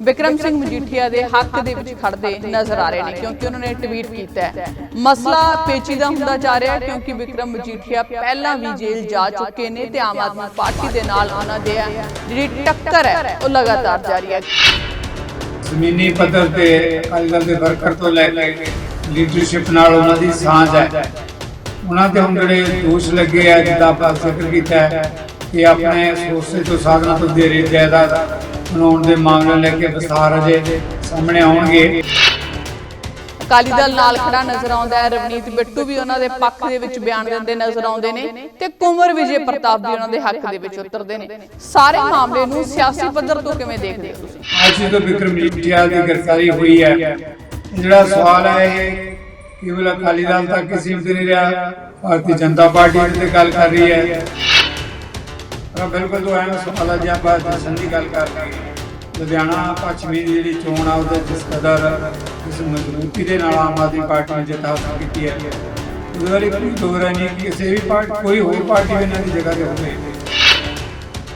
ਵਿਕਰਮ ਸਿੰਘ ਮਜੀਠੀਆ ਦੇ ਹੱਕ ਦੇ ਵਿੱਚ ਖੜਦੇ ਨਜ਼ਰ ਆ ਰਹੇ ਨੇ, ਕਿਉਂਕਿ ਉਹਨਾਂ ਨੇ ਟਵੀਟ ਕੀਤਾ ਹੈ। ਮਸਲਾ ਪੇਚੀਦਾ ਹੁੰਦਾ ਜਾ ਰਿਹਾ ਹੈ, ਕਿਉਂਕਿ ਵਿਕਰਮ ਮਜੀਠੀਆ ਪਹਿਲਾਂ ਵੀ ਜੇਲ੍ਹ ਜਾ ਚੁੱਕੇ ਨੇ ਤੇ ਆਮ ਆਦਮੀ ਪਾਰਟੀ ਦੇ ਨਾਲ ਉਹਨਾਂ ਦੇ ਜਿਹੜੀ ਟੱਕਰ ਹੈ, ਉਹ ਲਗਾਤਾਰ ਜਾਰੀ ਹੈ। ਜ਼ਮੀਨੀ ਪੱਧਰ ਤੇ ਅਕਾਲੀ ਦਲ ਦੇ ਵਰਕਰ ਤੋਂ ਲੈ ਕੇ ਲੀਡਰਸ਼ਿਪ ਨਾਲ ਉਹਨਾਂ ਦੀ ਸਾਂਝ ਹੈ। ਉਹਨਾਂ ਤੇ ਹੁਣ ਜਿਹੜੇ ਦੋਸ਼ ਲੱਗੇ ਆ, ਜਿੱਦਾਂ ਆਪਾਂ ਜ਼ਿਕਰ ਕੀਤਾ ਹੈ ਕਿ ਆਪਣੇ ਸੋਰਸੇ ਤੋਂ ਸਾਧਨਾਂ ਤੋਂ ਦੇਰੇ ਜਾਇਦਾਦ ਬਣਾਉਣ ਦੇ ਮਾਮਲੇ ਲੈ ਕੇ ਵਿਸਥਾਰ ਅਜੇ ਸਾਹਮਣੇ ਆਉਣਗੇ। ਅਕਾਲੀ ਦਲ ਨਾਲ ਖੜਾ ਨਜ਼ਰ ਆਉਂਦਾ ਹੈ। ਰਵਨੀਤ ਬਿੱਟੂ ਵੀ ਉਹਨਾਂ ਦੇ ਪੱਖ ਦੇ ਵਿੱਚ ਬਿਆਨ ਦਿੰਦੇ ਨਜ਼ਰ ਆਉਂਦੇ ਨੇ ਤੇ ਕੁੰਵਰ ਵਿਜੇ ਪ੍ਰਤਾਪ ਵੀ ਉਹਨਾਂ ਦੇ ਹੱਕ ਦੇ ਵਿੱਚ ਉਤਰਦੇ ਨੇ। ਸਾਰੇ ਮਾਮਲੇ ਨੂੰ ਸਿਆਸੀ ਪੱਧਰ ਤੋਂ ਕਿਵੇਂ ਦੇਖਦੇ ਹੋ ਤੁਸੀਂ? ਅੱਜ ਜਦੋਂ ਵਿਕਰਮ ਮਜੀਠੀਆ ਦੀ ਗ੍ਰਿਫਤਾਰੀ ਹੋਈ ਹੈ। ਜਿਹੜਾ ਸਵਾਲ ਹੈ ਇਹ ਕੇਵਲ ਅਕਾਲੀ ਦਲ ਤੱਕ ਹੀ ਸੀਮਿਤ ਨਹੀਂ ਰਿਹਾ। ਭਾਰਤੀ ਜਨਤਾ ਪਾਰਟੀ ਤੇ ਗੱਲ ਕਰ ਰਹੀ ਹੈ। ਬਿਲਕੁਲ ਤੋਂ ਐਵੇਂ ਸਵਾਲ ਹੈ ਜੇ ਆਪਾਂ ਦਰਸ਼ਨ ਦੀ ਗੱਲ ਕਰ ਲੁਧਿਆਣਾ ਪੱਛਮੀ ਦੀ ਜਿਹੜੀ ਚੋਣ ਆ ਉਹਦੇ ਜਿਸ ਕਦਰ ਇਸ ਮਜ਼ਬੂਤੀ ਦੇ ਨਾਲ ਆਮ ਆਦਮੀ ਪਾਰਟੀ ਨੇ ਜਿੱਤ ਹਾਸਲ ਕੀਤੀ ਹੈ। ਉਹਦੇ ਬਾਰੇ ਕੋਈ ਦੋਰਾ ਨਹੀਂ ਕਿ ਕਿਸੇ ਵੀ ਪਾਰਟੀ ਕੋਈ ਹੋਰ ਪਾਰਟੀ ਵੀ ਇਹਨਾਂ ਦੀ ਜਗ੍ਹਾ ਤੇ ਹੋਵੇ।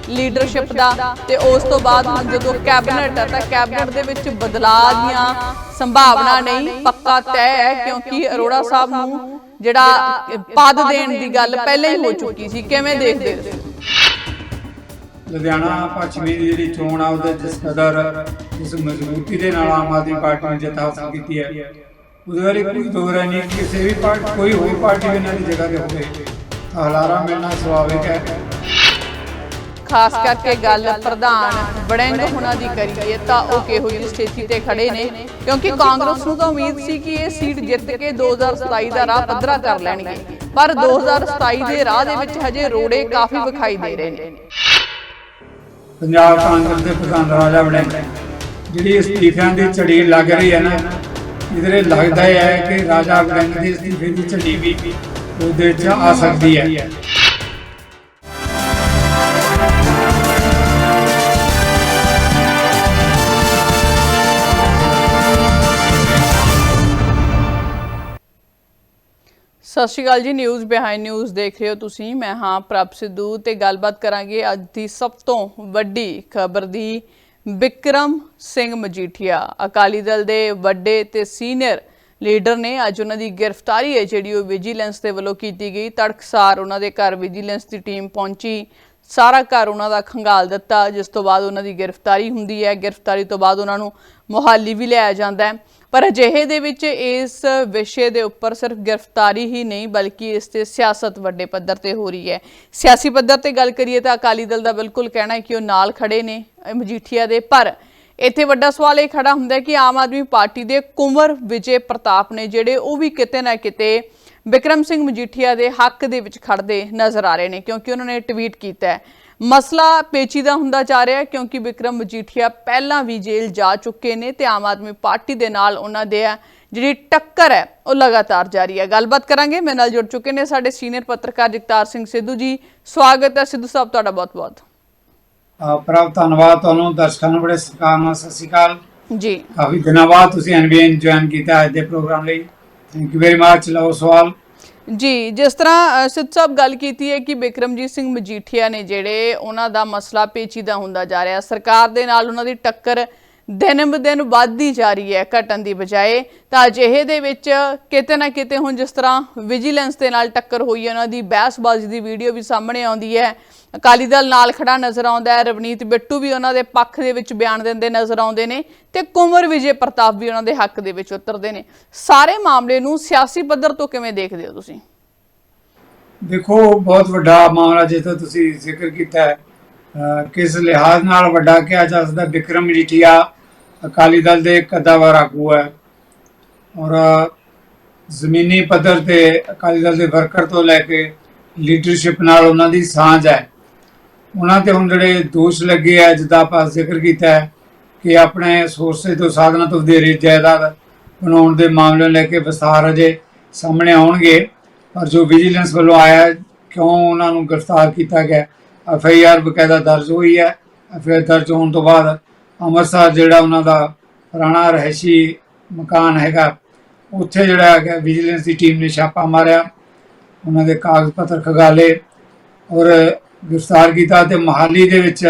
ਲੀਡਰਸ਼ਿਪ ਦਾ ਤੇ ਉਸ ਤੋਂ ਬਾਅਦ ਹੁਣ ਜਦੋਂ ਕੈਬਨਿਟ ਹੈ ਤਾਂ ਕੈਬਨਿਟ ਦੇ ਵਿੱਚ ਬਦਲਾਅ ਦੀਆਂ ਸੰਭਾਵਨਾ ਨਹੀਂ, ਪੱਕਾ ਤੈਅ ਹੈ ਕਿਉਂਕਿ ਅਰੋੜਾ ਸਾਹਿਬ ਨੂੰ ਜਿਹੜਾ ਪਦ ਦੇਣ ਦੀ ਗੱਲ ਪਹਿਲਾਂ ਹੀ ਹੋ ਚੁੱਕੀ ਸੀ। ਕਿਵੇਂ ਦੇਖਦੇ ਹੋ? ਲੁਧਿਆਣਾ ਪੱਛਮੀ ਦੀ ਜਿਹੜੀ ਚੋਣ ਆ, ਉਹਦੇ ਜਿਸ ਕਦਰ ਇਸ ਮਜ਼ਬੂਤੀ ਦੇ ਨਾਲ ਆਮ ਆਦਮੀ ਪਾਰਟੀ ਨੇ ਜਿੱਤ ਹਾਸਲ ਕੀਤੀ ਹੈ। ਉਹਦੇ ਬਾਰੇ ਕੋਈ ਦੋਰਾ ਨਹੀਂ ਕਿਸੇ ਵੀ ਪਾਰਟੀ, ਕੋਈ ਹੋਰ ਪਾਰਟੀ ਵੀ ਇਹਨਾਂ ਦੀ ਜਗ੍ਹਾ ਤੇ ਹੋਵੇ। ਹਲਾਰਾ ਮਿਲਣਾ ਸੁਭਾਵਿਕ ਹੈ। ਖਾਸ ਕਰਕੇ ਗੱਲ ਪ੍ਰਧਾਨ ਵੜਿੰਗ ਹੁਣਾਂ ਦੀ ਕਰੀਏ ਤਾਂ ਉਹ ਕਿਹੋ ਜਿਹੀ ਸਥਿਤੀ ਤੇ ਖੜੇ ਨੇ? ਕਿਉਂਕਿ ਕਾਂਗਰਸ ਨੂੰ ਤਾਂ ਉਮੀਦ ਸੀ ਕਿ ਇਹ ਸੀਟ ਜਿੱਤ ਕੇ 2027 ਦਾ ਰਾਹ ਪੱਧਰਾ ਕਰ ਲੈਣਗੇ। ਪਰ 2027 ਦੇ ਰਾਹ ਦੇ ਵਿੱਚ ਹਜੇ ਰੋੜੇ ਕਾਫੀ ਵਿਖਾਈ ਦੇ ਰਹੇ ਨੇ। ਪੰਜਾਬ ਕਾਂਗਰਸ ਦੇ ਪ੍ਰਧਾਨ ਰਾਜਾ ਵੜਿੰਗ ਜਿਹੜੀ ਅਸਤੀਫਿਆਂ ਦੀ ਝੜੀ ਲੱਗ ਰਹੀ ਹੈ ਨਾ ਇਧਰੇ ਲੱਗਦਾ ਹੈ ਕਿ ਰਾਜਾ ਵੜਿੰਗ ਦੀ ਅਸਤੀਫੇ ਦੀ ਝੜੀ ਵੀ ਉਹਦੇ ਚ ਆ ਸਕਦੀ ਹੈ। ਸਤਿ ਸ਼੍ਰੀ ਅਕਾਲ ਜੀ ਨਿਊਜ਼ ਬਿਹਾਈਂਡ ਨਿਊਜ਼ ਦੇਖ ਰਹੇ ਹੋ ਤੁਸੀਂ। ਮੈਂ ਹਾਂ ਪ੍ਰਭ ਸਿੱਧੂ ਤੇ ਗੱਲਬਾਤ ਕਰਾਂਗੇ ਅੱਜ ਦੀ ਸਭ ਤੋਂ ਵੱਡੀ ਖਬਰ ਦੀ। ਬਿਕਰਮ ਸਿੰਘ ਮਜੀਠੀਆ, ਅਕਾਲੀ ਦਲ ਦੇ ਵੱਡੇ ਤੇ ਸੀਨੀਅਰ ਲੀਡਰ ਨੇ ਅੱਜ ਉਹਨਾਂ ਦੀ ਗ੍ਰਿਫਤਾਰੀ ਹੈ, ਜਿਹੜੀ ਉਹ ਵਿਜੀਲੈਂਸ ਦੇ ਵੱਲੋਂ ਕੀਤੀ ਗਈ। ਤੜਕਸਾਰ ਉਹਨਾਂ ਦੇ ਘਰ ਵਿਜੀਲੈਂਸ ਦੀ ਟੀਮ ਪਹੁੰਚੀ। ਸਾਰਾ ਘਰ ਉਹਨਾਂ ਦਾ ਖੰਗਾਲ ਦਿੱਤਾ, ਜਿਸ ਤੋਂ ਬਾਅਦ ਉਹਨਾਂ ਦੀ ਗ੍ਰਿਫਤਾਰੀ ਹੁੰਦੀ ਹੈ। ਗ੍ਰਿਫਤਾਰੀ ਤੋਂ ਬਾਅਦ ਉਹਨਾਂ ਨੂੰ ਮੁਹਾਲੀ ਵੀ ਲਿਆਇਆ ਜਾਂਦਾ ਹੈ। ਪਰ ਅਜਿਹੇ ਦੇ ਵਿੱਚ ਇਸ ਵਿਸ਼ੇ ਦੇ ਉੱਪਰ ਸਿਰਫ ਗ੍ਰਿਫਤਾਰੀ ਹੀ ਨਹੀਂ, ਬਲਕਿ ਇਸ ਤੇ ਸਿਆਸਤ ਵੱਡੇ ਪੱਧਰ ਤੇ ਹੋ ਰਹੀ ਹੈ। ਸਿਆਸੀ ਪੱਧਰ ਤੇ ਗੱਲ ਕਰੀਏ ਤਾਂ ਅਕਾਲੀ ਦਲ ਦਾ ਬਿਲਕੁਲ ਕਹਿਣਾ ਹੈ ਕਿ ਉਹ ਨਾਲ ਖੜੇ ਨੇ ਮਜੀਠੀਆ ਦੇ। ਪਰ ਇੱਥੇ ਵੱਡਾ ਸਵਾਲ ਇਹ ਖੜਾ ਹੁੰਦਾ ਹੈ ਕਿ ਆਮ ਆਦਮੀ ਪਾਰਟੀ ਦੇ ਕੁੰਵਰ ਵਿਜੇ ਪ੍ਰਤਾਪ ਨੇ, ਜਿਹੜੇ ਉਹ ਵੀ ਕਿਤੇ ਨਾ ਕਿਤੇ ਵਿਕਰਮ ਸਿੰਘ ਮਜੀਠੀਆ ਦੇ ਹੱਕ ਦੇ ਵਿੱਚ ਖੜਦੇ ਨਜ਼ਰ ਆ ਰਹੇ ਨੇ ਕਿਉਂਕਿ ਉਹਨਾਂ ਨੇ ਟਵੀਟ ਕੀਤਾ ਹੈ। ਮਸਲਾ ਪੇਚੀਦਾ ਹੁੰਦਾ ਜਾ ਰਿਹਾ ਹੈ ਕਿਉਂਕਿ ਵਿਕਰਮ ਮਜੀਠੀਆ ਪਹਿਲਾਂ ਵੀ ਜੇਲ੍ਹ ਜਾ ਚੁੱਕੇ ਨੇ ਤੇ ਆਮ ਆਦਮੀ ਪਾਰਟੀ ਦੇ ਨਾਲ ਉਹਨਾਂ ਦੇ ਜਿਹੜੀ ਟੱਕਰ ਹੈ ਉਹ ਲਗਾਤਾਰ ਜਾਰੀ ਹੈ। ਗੱਲਬਾਤ ਕਰਾਂਗੇ ਮੇਰੇ ਨਾਲ ਜੁੜ ਚੁੱਕੇ ਨੇ ਸਾਡੇ ਸੀਨੀਅਰ ਪੱਤਰਕਾਰ ਜਗਤਾਰ ਸਿੰਘ ਸਿੱਧੂ ਜੀ। ਸਵਾਗਤ ਹੈ ਸਿੱਧੂ ਸਾਹਿਬ ਤੁਹਾਡਾ ਬਹੁਤ-ਬਹੁਤ। ਪ੍ਰਭ ਧੰਨਵਾਦ ਤੁਹਾਨੂੰ। ਦਰਸ਼ਕਾਂ ਨੂੰ ਬੜੇ ਸਤਿਕਾਰ ਨਾਲ ਸਤਿ ਸ਼੍ਰੀ ਅਕਾਲ। ਜੀ। ਕਾਫੀ ਦਿਨਾਂ ਬਾਅਦ ਤੁਸੀਂ ਐਨਬੀਐਨ ਜੁਆਇਨ ਕੀਤਾ ਅੱਜ ਦੇ ਪ੍ਰੋਗਰਾਮ ਲਈ। ਥੈਂਕ ਯੂ ਵੈਰੀ ਮੱਚ ਲਓ ਸਵਾਲ? ਜੀ ਜਿਸ ਤਰ੍ਹਾਂ ਅ, ਸਿੱਧ ਸਾਹਿਬ ਗੱਲ ਕੀਤੀ ਹੈ ਕਿ ਬਿਕਰਮਜੀਤ ਸਿੰਘ ਮਜੀਠੀਆ ਨੇ ਜਿਹੜੇ ਉਹਨਾਂ ਦਾ ਮਸਲਾ ਪੇਚੀਦਾ ਹੁੰਦਾ ਜਾ ਰਿਹਾ ਸਰਕਾਰ ਦੇ ਨਾਲ ਉਹਨਾਂ ਦੀ ਟੱਕਰ ਦਿਨ ਬ ਵੱਧਦੀ ਜਾ ਰਹੀ ਹੈ ਘਟਣ ਦੀ ਬਜਾਏ। ਤਾਂ ਅਜਿਹੇ ਦੇ ਵਿੱਚ ਕਿਤੇ ਨਾ ਕਿਤੇ ਹੁਣ ਜਿਸ ਤਰ੍ਹਾਂ ਵਿਜੀਲੈਂਸ ਦੇ ਨਾਲ ਟੱਕਰ ਹੋਈ ਉਹਨਾਂ ਦੀ ਬਹਿਸਬਾਜ਼ੀ ਦੀ ਵੀਡੀਓ ਵੀ ਸਾਹਮਣੇ ਆਉਂਦੀ ਹੈ। ਅਕਾਲੀ ਦਲ ਨਾਲ ਖੜਾ ਨਜ਼ਰ ਆਉਂਦਾ ਹੈ, ਰਵਨੀਤ ਬਿੱਟੂ ਵੀ ਉਹਨਾਂ ਦੇ ਪੱਖ ਦੇ ਵਿੱਚ ਬਿਆਨ ਦਿੰਦੇ ਨਜ਼ਰ ਆਉਂਦੇ ਨੇ ਤੇ ਕੁੰਵਰ ਵਿਜੇ ਪ੍ਰਤਾਪ ਵੀ ਉਹਨਾਂ ਦੇ ਹੱਕ ਦੇ ਵਿੱਚ ਉਤਰਦੇ ਨੇ। ਸਾਰੇ ਮਾਮਲੇ ਨੂੰ ਸਿਆਸੀ ਪੱਧਰ ਤੋਂ ਕਿਵੇਂ ਦੇਖਦੇ ਹੋ ਤੁਸੀਂ? ਦੇਖੋ, ਬਹੁਤ ਵੱਡਾ ਮਾਮਲਾ ਜਿਸ ਦਾ ਤੁਸੀਂ ਜ਼ਿਕਰ ਕੀਤਾ ਹੈ। ਕਿਸ ਲਿਹਾਜ਼ ਨਾਲ ਵੱਡਾ ਕਿਹਾ ਜਾ ਸਕਦਾ, ਵਿਕਰਮ ਮਜੀਠੀਆ ਅਕਾਲੀ ਦਲ ਦੇ ਕਦਾਵਰ ਆਗੂ ਹੈ। ਔਰ ਜ਼ਮੀਨੀ ਪੱਧਰ ਤੇ ਅਕਾਲੀ ਦਲ ਦੇ ਵਰਕਰ ਤੋਂ ਲੈ ਕੇ ਲੀਡਰਸ਼ਿਪ ਨਾਲ ਉਹਨਾਂ ਦੀ ਸਾਂਝ ਹੈ। ਉਹਨਾਂ ਤੇ ਹੁਣ ਜਿਹੜੇ ਦੋਸ਼ ਲੱਗੇ ਆ, ਜਿੱਦਾਂ ਆਪਾਂ ਜ਼ਿਕਰ ਕੀਤਾ ਹੈ ਕਿ ਆਪਣੇ ਸੋਰਸੇ ਤੋਂ ਸਾਧਨਾਂ ਤੋਂ ਵਧੇਰੇ ਜਾਇਦਾਦ ਬਣਾਉਣ ਦੇ ਮਾਮਲੇ ਲੈ ਕੇ ਵਿਸਥਾਰ ਅਜੇ ਸਾਹਮਣੇ ਆਉਣਗੇ। ਪਰ ਜੋ ਵਿਜੀਲੈਂਸ ਵੱਲੋਂ ਆਇਆ ਕਿਉਂ ਉਹਨਾਂ ਨੂੰ ਗ੍ਰਿਫਤਾਰ ਕੀਤਾ ਗਿਆ ਐਫ ਆਈ ਆਰ ਬਕਾਇਦਾ ਦਰਜ ਹੋਈ ਹੈ। ਐਫ ਆਈ ਆਰ ਦਰਜ ਹੋਣ ਤੋਂ ਬਾਅਦ ਅੰਮ੍ਰਿਤਸਰ ਜਿਹੜਾ ਉਹਨਾਂ ਦਾ ਪੁਰਾਣਾ ਰਹਿਸ਼ੀ ਮਕਾਨ ਹੈਗਾ, ਉੱਥੇ ਜਿਹੜਾ ਹੈਗਾ ਵਿਜੀਲੈਂਸ ਦੀ ਟੀਮ ਨੇ ਛਾਪਾ ਮਾਰਿਆ। ਉਹਨਾਂ ਦੇ ਕਾਗਜ਼ ਪੱਤਰ ਖਗਾਲੇ ਔਰ ਗ੍ਰਿਫਤਾਰ ਕੀਤਾ ਤੇ ਮਹਾਲੀ ਦੇ ਵਿੱਚ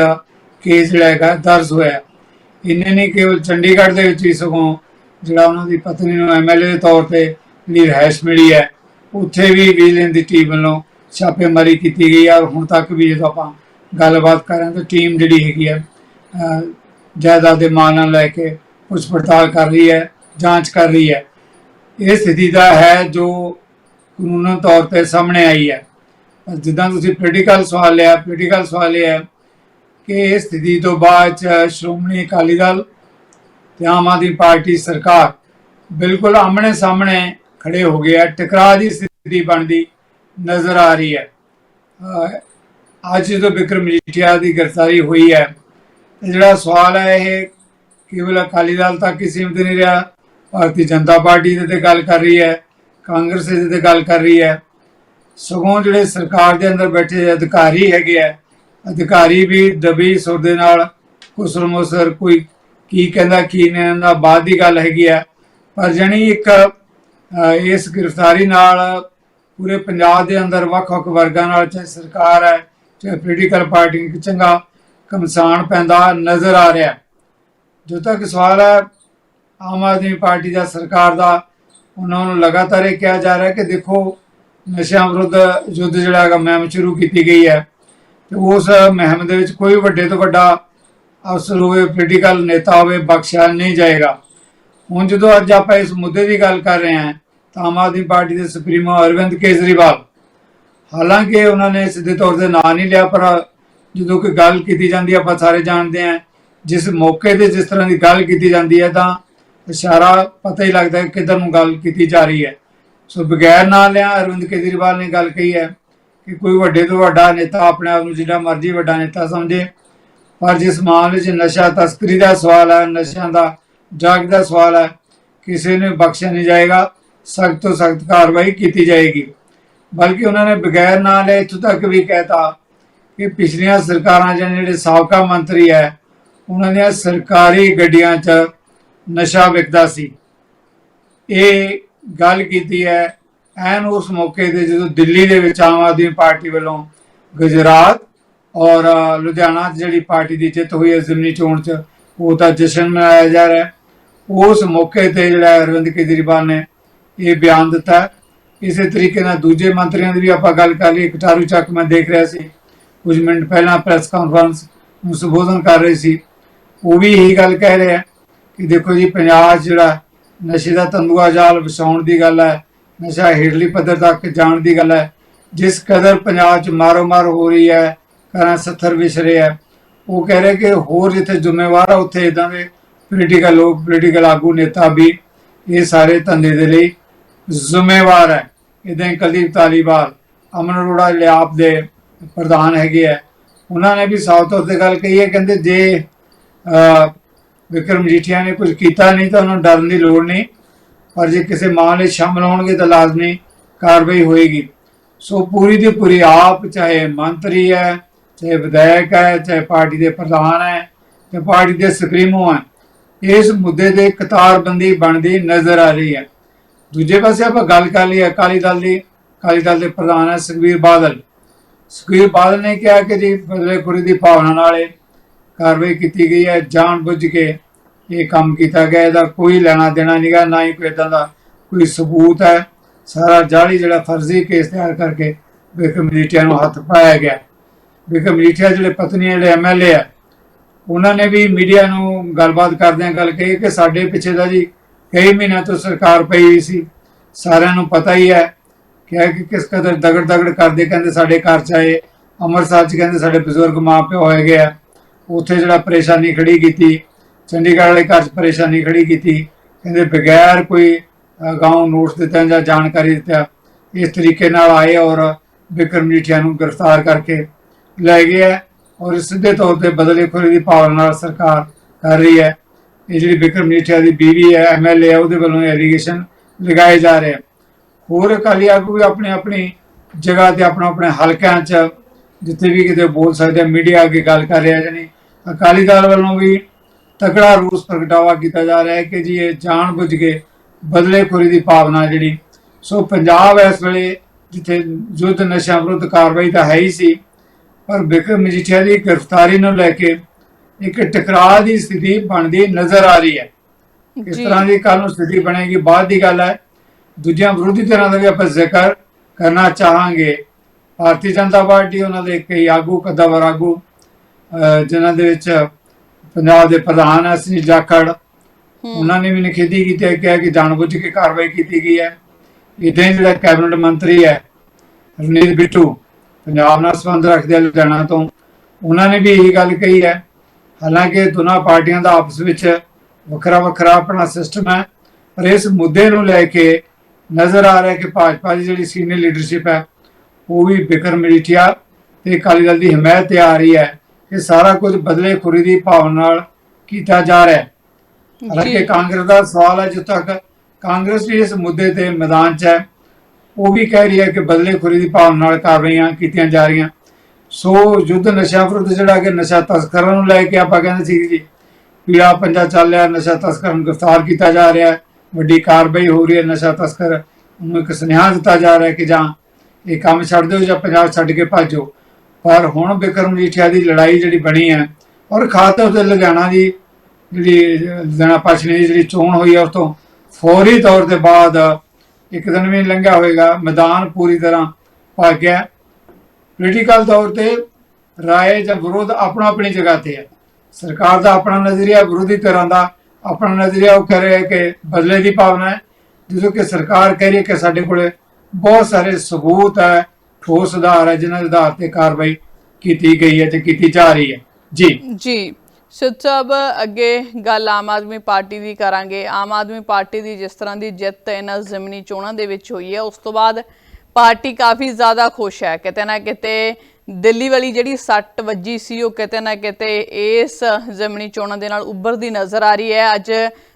ਕੇਸ ਜਿਹੜਾ ਹੈਗਾ ਦਰਜ ਹੋਇਆ। ਇੰਨੇ ਨਹੀਂ ਕੇਵਲ ਚੰਡੀਗੜ੍ਹ ਦੇ ਵਿੱਚ ਹੀ ਸਗੋਂ ਜਿਹੜਾ ਉਹਨਾਂ ਦੀ ਪਤਨੀ ਨੂੰ ਐਮਐਲਏ ਦੇ ਤੌਰ ਤੇ ਜਿਹੜੀ ਮਿਲੀ ਹੈ, ਉੱਥੇ ਵੀ ਵਿਜੀਲੈਂਸ ਦੀ ਟੀਮ ਵੱਲੋਂ ਛਾਪੇਮਾਰੀ ਕੀਤੀ ਗਈ ਆ। ਔਰ ਹੁਣ ਤੱਕ ਵੀ ਜਦੋਂ ਆਪਾਂ ਗੱਲਬਾਤ ਕਰਾਂ ਤਾਂ ਟੀਮ ਜਿਹੜੀ ਹੈਗੀ ਹੈ ਜਾਇਦਾਦ ਦੇ ਮਾਲ ਨਾਲ ਲੈ ਕੇ ਪੁੱਛ ਪੜਤਾਲ ਕਰ ਰਹੀ ਹੈ, ਜਾਂਚ ਕਰ ਰਹੀ ਹੈ। ਇਹ ਸਥਿਤੀ ਦਾ ਹੈ ਜੋ ਕਾਨੂੰਨ ਤੌਰ ਤੇ ਸਾਹਮਣੇ ਆਈ ਹੈ। ਜਿੱਦਾਂ ਤੁਸੀਂ ਪੋਲੀਟੀਕਲ ਸਵਾਲ ਲਿਆ ਪੋਲੀਟੀਕਲ ਸਵਾਲ ਇਹ ਹੈ ਕਿ ਇਸ ਸਥਿਤੀ ਤੋਂ ਬਾਅਦ 'ਚ ਸ਼੍ਰੋਮਣੀ ਅਕਾਲੀ ਦਲ ਤੇ ਆਮ ਆਦਮੀ ਪਾਰਟੀ ਸਰਕਾਰ ਬਿਲਕੁਲ ਆਮਣੇ ਸਾਹਮਣੇ ਖੜੇ ਹੋ ਗਏ ਆ। ਟਕਰਾਅ ਦੀ ਸਥਿਤੀ ਬਣਦੀ ਨਜ਼ਰ ਆ ਰਹੀ ਹੈ। ਅੱਜ ਜਦੋਂ ਬਿਕਰਮ ਮਜੀਠੀਆ ਦੀ ਗ੍ਰਿਫਤਾਰੀ ਹੋਈ ਹੈ ਜਿਹੜਾ ਸਵਾਲ ਹੈ ਇਹ ਕੇਵਲ ਅਕਾਲੀ ਦਲ ਤੱਕ ਹੀ ਸੀਮਿਤ ਨਹੀਂ ਰਿਹਾ, ਭਾਰਤੀ ਜਨਤਾ ਪਾਰਟੀ ਦੇ ਤੇ ਗੱਲ ਕਰ ਰਹੀ ਹੈ, ਕਾਂਗਰਸ ਦੇ ਤੇ ਗੱਲ ਕਰ ਰਹੀ ਹੈ। ਸਗੋਂ ਜਿਹੜੇ ਸਰਕਾਰ ਦੇ ਅੰਦਰ ਬੈਠੇ ਅਧਿਕਾਰੀ ਹੈਗੇ ਆ, ਅਧਿਕਾਰੀ ਵੀ ਦਬੀ ਸੁਰ ਦੇ ਨਾਲ ਕੁਸਰ ਮੁਸਰ ਕੋਈ ਕੀ ਕਹਿੰਦਾ, ਕੀ ਨਹੀਂ ਕਹਿੰਦਾ, ਬਾਅਦ ਦੀ ਗੱਲ ਹੈਗੀ ਆ। ਪਰ ਜਣੀ ਇੱਕ ਇਸ ਗ੍ਰਿਫਤਾਰੀ ਨਾਲ ਪੂਰੇ ਪੰਜਾਬ ਦੇ ਅੰਦਰ ਵੱਖ-ਵੱਖ ਵਰਗਾਂ ਨਾਲ, ਚਾਹੇ ਸਰਕਾਰ ਹੈ, ਚਾਹੇ ਪੋਲੀਟੀਕਲ ਪਾਰਟੀ ਇੱਕ ਚੰਗਾ ਕਮਸਾਨ ਪੈਂਦਾ ਨਜ਼ਰ ਆ ਰਿਹਾ ਜੋ ਤੱਕ ਸਵਾਲ ਹੈ, ਆਮ ਆਦਮੀ ਪਾਰਟੀ ਦਾ ਸਰਕਾਰ ਦਾ, ਉਹਨਾਂ ਨੂੰ ਲਗਾਤਾਰ ਇਹ ਕਿਹਾ ਜਾ ਰਿਹਾ ਕਿ ਦੇਖੋ, ਨਸ਼ਿਆਂ ਵਿਰੁੱਧ ਯੁੱਧ ਜਿਹੜਾ ਹੈਗਾ, ਮੁਹਿੰਮ ਸ਼ੁਰੂ ਕੀਤੀ ਗਈ ਹੈ। ਤੇ ਉਸ ਮੁਹਿੰਮ ਦੇ ਵਿੱਚ ਕੋਈ ਵੱਡੇ ਤੋਂ ਵੱਡਾ ਅਫਸਰ ਹੋਵੇ ਪੋਲੀਟੀਕਲ ਨੇਤਾ ਹੋਵੇ, ਬਖਸ਼ਿਆ ਨਹੀਂ ਜਾਏਗਾ। ਹੁਣ ਜਦੋਂ ਅੱਜ ਆਪਾਂ ਇਸ ਮੁੱਦੇ ਦੀ ਗੱਲ ਕਰ ਰਹੇ ਹਾਂ ਆਮ ਆਦਮੀ ਪਾਰਟੀ ਦੇ ਸੁਪਰੀਮੋ ਅਰਵਿੰਦ ਕੇਜਰੀਵਾਲ। ਹਾਲਾਂਕਿ ਉਹਨਾਂ ਨੇ ਸਿੱਧੇ ਤੌਰ ਤੇ ਨਾਂ ਨਹੀਂ ਲਿਆ, ਪਰ ਜਦੋਂ ਕੋਈ ਗੱਲ ਕੀਤੀ ਜਾਂਦੀ ਆਪਾਂ ਸਾਰੇ ਜਾਣਦੇ ਹਾਂ ਜਿਸ ਮੌਕੇ ਤੇ ਜਿਸ ਤਰ੍ਹਾਂ ਦੀ ਗੱਲ ਕੀਤੀ ਜਾਂਦੀ ਹੈ ਤਾਂ ਇਸ਼ਾਰਾ ਪਤਾ ਹੀ ਲੱਗਦਾ ਹੈ ਕਿੱਧਰ ਨੂੰ ਗੱਲ ਕੀਤੀ ਜਾ ਰਹੀ ਹੈ। ਸੋ ਬਗੈਰ ਨਾਂ ਲਿਆ, ਅਰਵਿੰਦ ਕੇਜਰੀਵਾਲ ਨੇ ਗੱਲ ਕਹੀ ਹੈ ਕਿ ਕੋਈ ਵੱਡੇ ਤੋਂ ਵੱਡਾ ਨੇਤਾ ਆਪਣੇ ਆਪ ਨੂੰ ਜਿਹੜਾ ਮਰਜ਼ੀ ਵੱਡਾ ਨੇਤਾ ਸਮਝੇ, ਪਰ ਜਿਸ ਮਾਮਲੇ 'ਚ ਨਸ਼ਾ ਤਸਕਰੀ ਦਾ ਸਵਾਲ ਹੈ, ਨਸ਼ਿਆਂ ਦਾ, ਜਾਗ ਦਾ ਸਵਾਲ ਹੈ, ਕਿਸੇ ਨੇ ਬਖਸ਼ਿਆ ਨਹੀਂ ਜਾਏਗਾ। ਸਖਤ ਤੋਂ ਸਖਤ ਕਾਰਵਾਈ ਕੀਤੀ ਜਾਏਗੀ। ਬਲਕਿ ਉਹਨਾਂ ਨੇ ਬਗੈਰ ਨਾਂ ਲਏ ਇੱਥੋਂ ਤੱਕ ਵੀ ਕਹਿਤਾ ਕਿ ਪਿਛਲੀਆਂ ਸਰਕਾਰਾਂ ਜਾਂ ਜਿਹੜੇ ਸਾਬਕਾ ਮੰਤਰੀ ਹੈ, ਉਹਨਾਂ ਦੀਆਂ ਸਰਕਾਰੀ ਗੱਡੀਆਂ 'ਚ ਨਸ਼ਾ ਵਿਕਦਾ ਸੀ। ਇਹ ਗੱਲ ਕੀਤੀ ਹੈ, ਐਨ ਉਸ ਮੌਕੇ ਤੇ ਜਦੋਂ ਦਿੱਲੀ ਦੇ ਵਿੱਚ ਆਮ ਆਦਮੀ ਪਾਰਟੀ ਵੱਲੋਂ ਗੁਜਰਾਤ ਔਰ ਲੁਧਿਆਣਾ 'ਚ ਜਿਹੜੀ ਪਾਰਟੀ ਦੀ ਜਿੱਤ ਹੋਈ ਹੈ ਜ਼ਿਮਨੀ ਚੋਣ 'ਚ, ਉਹ ਤਾਂ ਜਸ਼ਨ ਮਨਾਇਆ ਜਾ ਰਿਹਾ ਉਸ ਮੌਕੇ ਤੇ ਜਿਹੜਾ ਅਰਵਿੰਦ ਕੇਜਰੀਵਾਲ ਨੇ ਇਹ ਬਿਆਨ ਦਿੱਤਾ ਇਸੇ ਤਰੀਕੇ ਨਾਲ ਦੂਜੇ ਮੰਤਰੀਆਂ ਦੀ ਵੀ ਆਪਾਂ ਗੱਲ ਕਰ ਲਈ ਕਟਾਰੂ ਚੱਕ ਮੈਂ ਦੇਖ ਰਿਹਾ ਸੀ। ਕੁਝ ਮਿੰਟ ਪਹਿਲਾਂ ਪ੍ਰੈਸ ਕਾਨਫਰੰਸ ਨੂੰ ਸੰਬੋਧਨ ਕਰ ਰਹੇ ਸੀ। ਉਹ ਵੀ ਇਹੀ ਗੱਲ ਕਹਿ ਰਹੇ ਆ ਕਿ ਦੇਖੋ ਜੀ, ਪੰਜਾਬ ਜਿਹੜਾ ਨਸ਼ੇ ਦਾ ਤੰਦੂਆ ਜਾਲ ਵਿਛਾਉਣ ਦੀ ਗੱਲ ਹੈ, ਨਸ਼ਾ ਹੇਠਲੀ ਪੱਧਰ ਤੱਕ ਜਾਣ ਦੀ ਗੱਲ ਹੈ, ਜਿਸ ਕਦਰ ਪੰਜਾਬ 'ਚ ਮਾਰੋ ਮਾਰ ਹੋ ਰਹੀ ਹੈ, ਘਰਾਂ ਸੱਥਰ ਵਿਛ ਰਹੇ ਹੈ। ਉਹ ਕਹਿ ਰਹੇ ਕਿ ਹੋਰ ਜਿੱਥੇ ਜ਼ਿੰਮੇਵਾਰ ਆ, ਉੱਥੇ ਇਦਾਂ ਦੇ ਪੋਲੀਟੀਕਲ ਲੋਕ ਪੋਲੀਟੀਕਲ ਆਗੂ, ਨੇਤਾ ਵੀ ਇਹ ਸਾਰੇ ਧੰਦੇ ਦੇ ਲਈ ਜ਼ਿੰਮੇਵਾਰ ਹੈ। ਇਦਾਂ ਹੀ ਕੁਲਦੀਪ ਤਾਲੀਵਾਲ ਅਮਨ ਅਰੋੜਾ ਜਿਹੜੇ ਆਪ ਦੇ ਪ੍ਰਧਾਨ ਹੈਗੇ ਆ। ਉਹਨਾਂ ਨੇ ਵੀ ਸਾਫ਼ ਤੌਰ ਤੇ ਗੱਲ ਕਹੀ ਹੈ ਕਹਿੰਦੇ ਜੇ ਅਹ, ਵਿਕਰਮ ਮਜੀਠੀਆ ਨੇ ਕੁਝ ਕੀਤਾ ਨਹੀਂ ਤਾਂ ਉਹਨਾਂ ਨੂੰ ਡਰਨ ਦੀ ਲੋੜ ਨਹੀਂ। ਪਰ ਜੇ ਕਿਸੇ ਮਾਮਲੇ 'ਚ ਸ਼ਾਮਲ ਹੋਣਗੇ ਤਾਂ ਲਾਜ਼ਮੀ ਕਾਰਵਾਈ ਹੋਏਗੀ। ਸੋ ਪੂਰੀ ਦੀ ਪੂਰੀ ਆਪ ਚਾਹੇ ਮੰਤਰੀ ਹੈ ਚਾਹੇ ਵਿਧਾਇਕ ਹੈ ਚਾਹੇ ਪਾਰਟੀ ਦੇ ਪ੍ਰਧਾਨ ਹੈ ਤੇ ਪਾਰਟੀ ਦੇ ਸੁਪਰੀਮੋ ਹੈ ਇਸ ਮੁੱਦੇ ਦੇ ਕਤਾਰਬੰਦੀ ਬਣਦੀ ਨਜ਼ਰ ਆ ਰਹੀ ਹੈ। ਦੂਜੇ ਪਾਸੇ ਆਪਾਂ ਗੱਲ ਕਰ ਲਈ ਅਕਾਲੀ ਦਲ ਦੀ, ਅਕਾਲੀ ਦਲ ਦੇ ਪ੍ਰਧਾਨ ਹੈ ਸੁਖਬੀਰ ਬਾਦਲ। ਸੁਖਬੀਰ ਬਾਦਲ ਨੇ ਕਿਹਾ ਕਿ ਜੀ ਬਦਲੇਖੋਰੀ ਦੀ ਭਾਵਨਾ ਨਾਲ ਇਹ ਕਾਰਵਾਈ ਕੀਤੀ ਗਈ ਹੈ, ਜਾਣ ਬੁੱਝ ਕੇ ਇਹ ਕੰਮ ਕੀਤਾ ਗਿਆ, ਇਹਦਾ ਕੋਈ ਲੈਣਾ ਦੇਣਾ ਨਹੀਂਗਾ ਨਾ ਹੀ ਕੋਈ ਏਦਾਂ ਦਾ ਕੋਈ ਸਬੂਤ ਹੈ। ਸਾਰਾ ਜਾਲੀ ਜਿਹੜਾ ਫਰਜ਼ੀ ਕੇਸ ਤਿਆਰ ਕਰਕੇ ਵਿਕਰਮ ਮਜੀਠੀਆ ਨੂੰ ਹੱਥ ਪਾਇਆ ਗਿਆ। ਵਿਕਰਮ ਮਜੀਠੀਆ ਜਿਹੜੇ ਪਤਨੀ ਜਿਹੜੇ ਐਮਐਲਏ ਆ, ਉਹਨਾਂ ਨੇ ਵੀ ਮੀਡੀਆ ਨੂੰ ਗੱਲਬਾਤ ਕਰਦਿਆਂ ਗੱਲ ਕਹੀ ਕਿ ਸਾਡੇ ਪਿੱਛੇ ਦਾ ਜੀ ਕਈ ਮਹੀਨਿਆਂ ਤੋਂ ਸਰਕਾਰ ਪਈ ਹੋਈ ਸੀ। ਸਾਰਿਆਂ ਨੂੰ ਪਤਾ ਹੀ ਹੈ ਕਿ ਕਿਸ ਕਦਰ ਦਗੜ ਦਗੜ ਕਰਦੇ, ਕਹਿੰਦੇ ਸਾਡੇ ਘਰ ਚ ਆਏ। ਅੰਮ੍ਰਿਤਸਰ ਚ ਕਹਿੰਦੇ ਸਾਡੇ ਬਜ਼ੁਰਗ ਮਾਂ ਪਿਓ ਹੋਏ ਗਏ ਆ। ਉੱਥੇ ਜਿਹੜਾ ਪਰੇਸ਼ਾਨੀ ਖੜੀ ਕੀਤੀ, ਚੰਡੀਗੜ੍ਹ ਵਾਲੇ ਘਰ ਚ ਪਰੇਸ਼ਾਨੀ ਖੜੀ ਕੀਤੀ, ਕਹਿੰਦੇ ਬਗੈਰ ਕੋਈ ਗਾਉਂ ਨੋਟਸ ਦਿੱਤਾ ਜਾਂ ਜਾਣਕਾਰੀ ਦਿੱਤਾ, ਇਸ ਤਰੀਕੇ ਨਾਲ ਆਏ ਔਰ ਵਿਕਰਮ ਜੀਠੀਆ ਨੂੰ ਗ੍ਰਿਫਤਾਰ ਕਰਕੇ ਲੈ ਗਏ ਹੈ। ਔਰ ਸਿੱਧੇ ਤੌਰ ਤੇ ਬਦਲੇ ਬਦਲੇਖੋਰੀ ਦੀ ਭਾਵਨਾ ਨਾਲ ਸਰਕਾਰ ਕਰ ਰਹੀ ਹੈ। ਇਹ ਜਿਹੜੀ ਬਿਕਰਮ ਜੀਠੀਆ ਦੀ ਬੀਵੀ ਹੈ ਐਮਐਲਏ ਹੈ, ਉਹਦੇ ਵੱਲੋਂ ਐਲੀਗੇਸ਼ਨ ਲਗਾਏ ਜਾ ਰਹੇ ਹੋਰ ਅਕਾਲੀ ਆਗੂ ਵੀ ਆਪਣੀ ਆਪਣੀ ਜਗ੍ਹਾ ਤੇ ਆਪਣਾ ਆਪਣੇ ਹਲਕਿਆਂ 'ਚ ਜਿੱਥੇ ਵੀ ਕਿਤੇ ਬੋਲ ਸਕਦੇ ਆ, ਮੀਡੀਆ ਅੱਗੇ ਗੱਲ ਕਰ ਰਿਹਾ ਜਾਨੀ ਅਕਾਲੀ ਦਲ ਵੱਲੋਂ ਵੀ ਤਕੜਾ ਰੂਸ ਪ੍ਰਗਟਾਵਾ ਕੀਤਾ ਜਾ ਰਿਹਾ ਹੈ ਕਿ ਜੀ ਇਹ ਜਾਣ ਬੁੱਝ ਕੇ ਬਦਲੇਖੋਰੀ ਦੀ ਭਾਵਨਾ ਜਿਹੜੀ। ਸੋ ਪੰਜਾਬ ਇਸ ਵੇਲੇ ਜਿੱਥੇ ਯੁੱਧ ਨਸ਼ਾ ਵਿਰੁੱਧ ਕਾਰਵਾਈ ਤਾਂ ਹੈ ਹੀ ਸੀ, ਪਰ ਬਿਕਰਮ ਮਜੀਠੀਆ ਦੀ ਗ੍ਰਿਫਤਾਰੀ ਨੂੰ ਲੈ ਕੇ ਇੱਕ ਟਕਰਾਅ ਦੀ ਸਥਿਤੀ ਬਣਦੀ ਨਜ਼ਰ ਆ ਰਹੀ ਹੈ। ਜੀ। ਤਰ੍ਹਾਂ ਦੀ ਕੱਲ ਨੂੰ ਸਥਿਤੀ ਬਣੇਗੀ ਬਾਅਦ ਦੀ ਗੱਲ ਹੈ। ਦੂਜਿਆਂ ਵਿਰੋਧੀ ਧਿਰਾਂ ਦਾ ਵੀ ਆਪਾਂ ਜ਼ਿਕਰ ਕਰਨਾ ਚਾਹਾਂਗੇ। ਭਾਰਤੀ ਜਨਤਾ ਪਾਰਟੀ ਉਹਨਾਂ ਦੇ ਕਈ ਆਗੂ ਕਦਾਵਰ ਆਗੂ ਜਿਨ੍ਹਾਂ ਦੇ ਵਿੱਚ ਪੰਜਾਬ ਦੇ ਪ੍ਰਧਾਨ ਸ੍ਰੀ ਜਾਖੜ। ਉਹਨਾਂ ਨੇ ਵੀ ਨਿਖੇਧੀ ਕੀਤੀ ਹੈ ਕਿ ਜਾਣਬੁੱਝ ਕੇ ਕਾਰਵਾਈ ਕੀਤੀ ਗਈ ਹੈ। ਇਦਾਂ ਜਿਹੜਾ ਕੈਬਨਿਟ ਮੰਤਰੀ ਹੈ ਰਣੀਤ ਬਿੱਟੂ ਪੰਜਾਬ ਨਾਲ ਸੰਬੰਧ ਰੱਖਦੇ ਲੁਧਿਆਣਾ ਤੋਂ ਉਹਨਾਂ ਨੇ ਵੀ ਇਹੀ ਗੱਲ ਕਹੀ ਹੈ। ਹਾਲਾਂਕਿ ਦੋਨਾਂ ਪਾਰਟੀਆਂ ਦਾ ਆਪਸ ਵਿੱਚ ਵੱਖਰਾ ਵੱਖਰਾ ਆਪਣਾ ਸਿਸਟਮ ਹੈ ਪਰ ਇਸ ਮੁੱਦੇ ਨੂੰ ਲੈ ਕੇ ਨਜ਼ਰ ਆ ਰਿਹਾ ਕਿ ਭਾਜਪਾ ਦੀ ਜਿਹੜੀ ਸੀਨੀਅਰ ਲੀਡਰਸ਼ਿਪ ਹੈ ਉਹ ਵੀ ਬਿਕਰ ਮਜੀਠੀਆ ਤੇ ਅਕਾਲੀ ਦਲ ਦੀ ਹਮਾਇਤ ਤੇ ਆ ਰਹੀ ਹੈ ਕਿ ਸਾਰਾ ਕੁਝ ਬਦਲੇ ਖੁਰੀ ਦੀ ਭਾਵਨਾ ਨਾਲ ਕੀਤਾ ਜਾ ਰਿਹਾ ਹੈ। ਹਾਲਾਂਕਿ ਕਾਂਗਰਸ ਦਾ ਸਵਾਲ ਹੈ ਜਿੱਥੇ ਤੱਕ ਕਾਂਗਰਸ ਵੀ ਇਸ ਮੁੱਦੇ ਤੇ ਮੈਦਾਨ 'ਚ ਹੈ ਉਹ ਵੀ ਕਹਿ ਰਹੀ ਹੈ ਕਿ ਬਦਲੇ ਖੁਰੀ ਦੀ ਭਾਵਨਾ ਨਾਲ ਕਾਰਵਾਈਆਂ ਕੀਤੀਆਂ ਜਾ ਰਹੀਆਂ। ਸੋ ਯੁੱਧ ਨਸ਼ਾ ਵਿਰੁੱਧ ਜਿਹੜਾ ਕਿ ਨਸ਼ਾ ਤਸਕਰਾਂ ਨੂੰ ਲੈ ਕੇ ਆਪਾਂ ਕਹਿੰਦੇ ਸੀ ਜੀ ਪੀੜਾ ਪੰਜਾ ਚੱਲ ਰਿਹਾ, ਨਸ਼ਾ ਤਸਕਰਾਂ ਨੂੰ ਗ੍ਰਿਫਤਾਰ ਕੀਤਾ ਜਾ ਰਿਹਾ ਹੈ ਵੱਡੀ ਕਾਰਵਾਈ ਹੋ ਰਹੀ ਹੈ ਨਸ਼ਾ ਤਸਕਰ ਨੂੰ ਇੱਕ ਸੁਨੇਹਾ ਦਿੱਤਾ ਜਾ ਰਿਹਾ ਕਿ ਜਾਂ ਇਹ ਕੰਮ ਛੱਡ ਦਿਓ ਜਾਂ ਪੰਜਾਬ ਛੱਡ ਕੇ ਭੱਜੋ ਪਰ ਹੁਣ ਬਿਕਰਮ ਮਜੀਠੀਆ ਦੀ ਲੜਾਈ ਜਿਹੜੀ ਬਣੀ ਹੈ, ਔਰ ਖਾਸ ਤੌਰ ਤੇ ਲੁਧਿਆਣਾ ਦੀ ਜਿਹੜੀ, ਲੁਧਿਆਣਾ ਪੱਛਮੀ ਦੀ ਜਿਹੜੀ ਚੋਣ ਹੋਈ ਹੈ, ਉਸ ਤੋਂ ਫੌਰੀ ਤੌਰ ਤੇ ਬਾਅਦ ਇੱਕ ਦਿਨ ਵੀ ਲੰਘਿਆ ਹੋਵੇਗਾ ਮੈਦਾਨ ਪੂਰੀ ਤਰ੍ਹਾਂ ਭੱਜ ਗਿਆ। ਪੋਲੀਟੀਕਲ ਤੌਰ ਤੇ ਰਾਏ ਜਾਂ ਵਿਰੋਧ ਆਪਣਾ ਆਪਣੀ ਜਗ੍ਹਾ ਤੇ ਹੈ। ਸਰਕਾਰ ਦਾ ਆਪਣਾ ਨਜ਼ਰੀਆ, ਵਿਰੋਧੀ ਤਰ੍ਹਾਂ ਦਾ ਆਪਣਾ ਨਜ਼ਰੀਆ, ਉਹ ਕਹਿ ਰਿਹਾ ਕਿ ਬਦਲੇ ਦੀ ਭਾਵਨਾ ਹੈ। ਜਦੋਂ ਕਿ ਸਰਕਾਰ ਕਹਿ ਰਹੀ ਹੈ ਕਿ ਸਾਡੇ ਕੋਲੇ ਬਹੁਤ ਸਾਰੇ ਸਬੂਤ ਹੈ, ਠੋਸ ਆਧਾਰ ਹੈ, ਜਿਨ੍ਹਾਂ ਦੇ ਆਧਾਰ ਤੇ ਕਾਰਵਾਈ ਕੀਤੀ ਗਈ ਹੈ ਤੇ ਕੀਤੀ ਜਾ ਰਹੀ ਹੈ। ਜੀ। ਜੀ, ਸਿੱਧ ਸਾਹਿਬ, ਅੱਗੇ ਗੱਲ ਆਮ ਆਦਮੀ ਪਾਰਟੀ ਦੀ ਕਰਾਂਗੇ। ਆਮ ਆਦਮੀ ਪਾਰਟੀ ਦੀ ਜਿਸ ਤਰ੍ਹਾਂ ਦੀ ਜਿੱਤ ਇਹਨਾਂ ਜ਼ਮੀਨੀ ਚੋਣਾਂ ਦੇ ਵਿੱਚ ਹੋਈ ਹੈ, ਉਸ ਤੋਂ ਬਾਅਦ ਪਾਰਟੀ ਕਾਫੀ ਜ਼ਿਆਦਾ ਖੁਸ਼ ਹੈ। ਕਿਤੇ ਨਾ ਕਿਤੇ ਦਿੱਲੀ ਵਾਲੀ ਜਿਹੜੀ ਸੱਟ ਵੱਜੀ ਸੀ, ਉਹ ਕਿਤੇ ਨਾ ਕਿਤੇ ਇਸ ਜ਼ਮੀਨੀ ਚੋਣਾਂ ਦੇ ਨਾਲ ਉੱਭਰਦੀ ਨਜ਼ਰ ਆ ਰਹੀ ਹੈ। ਅੱਜ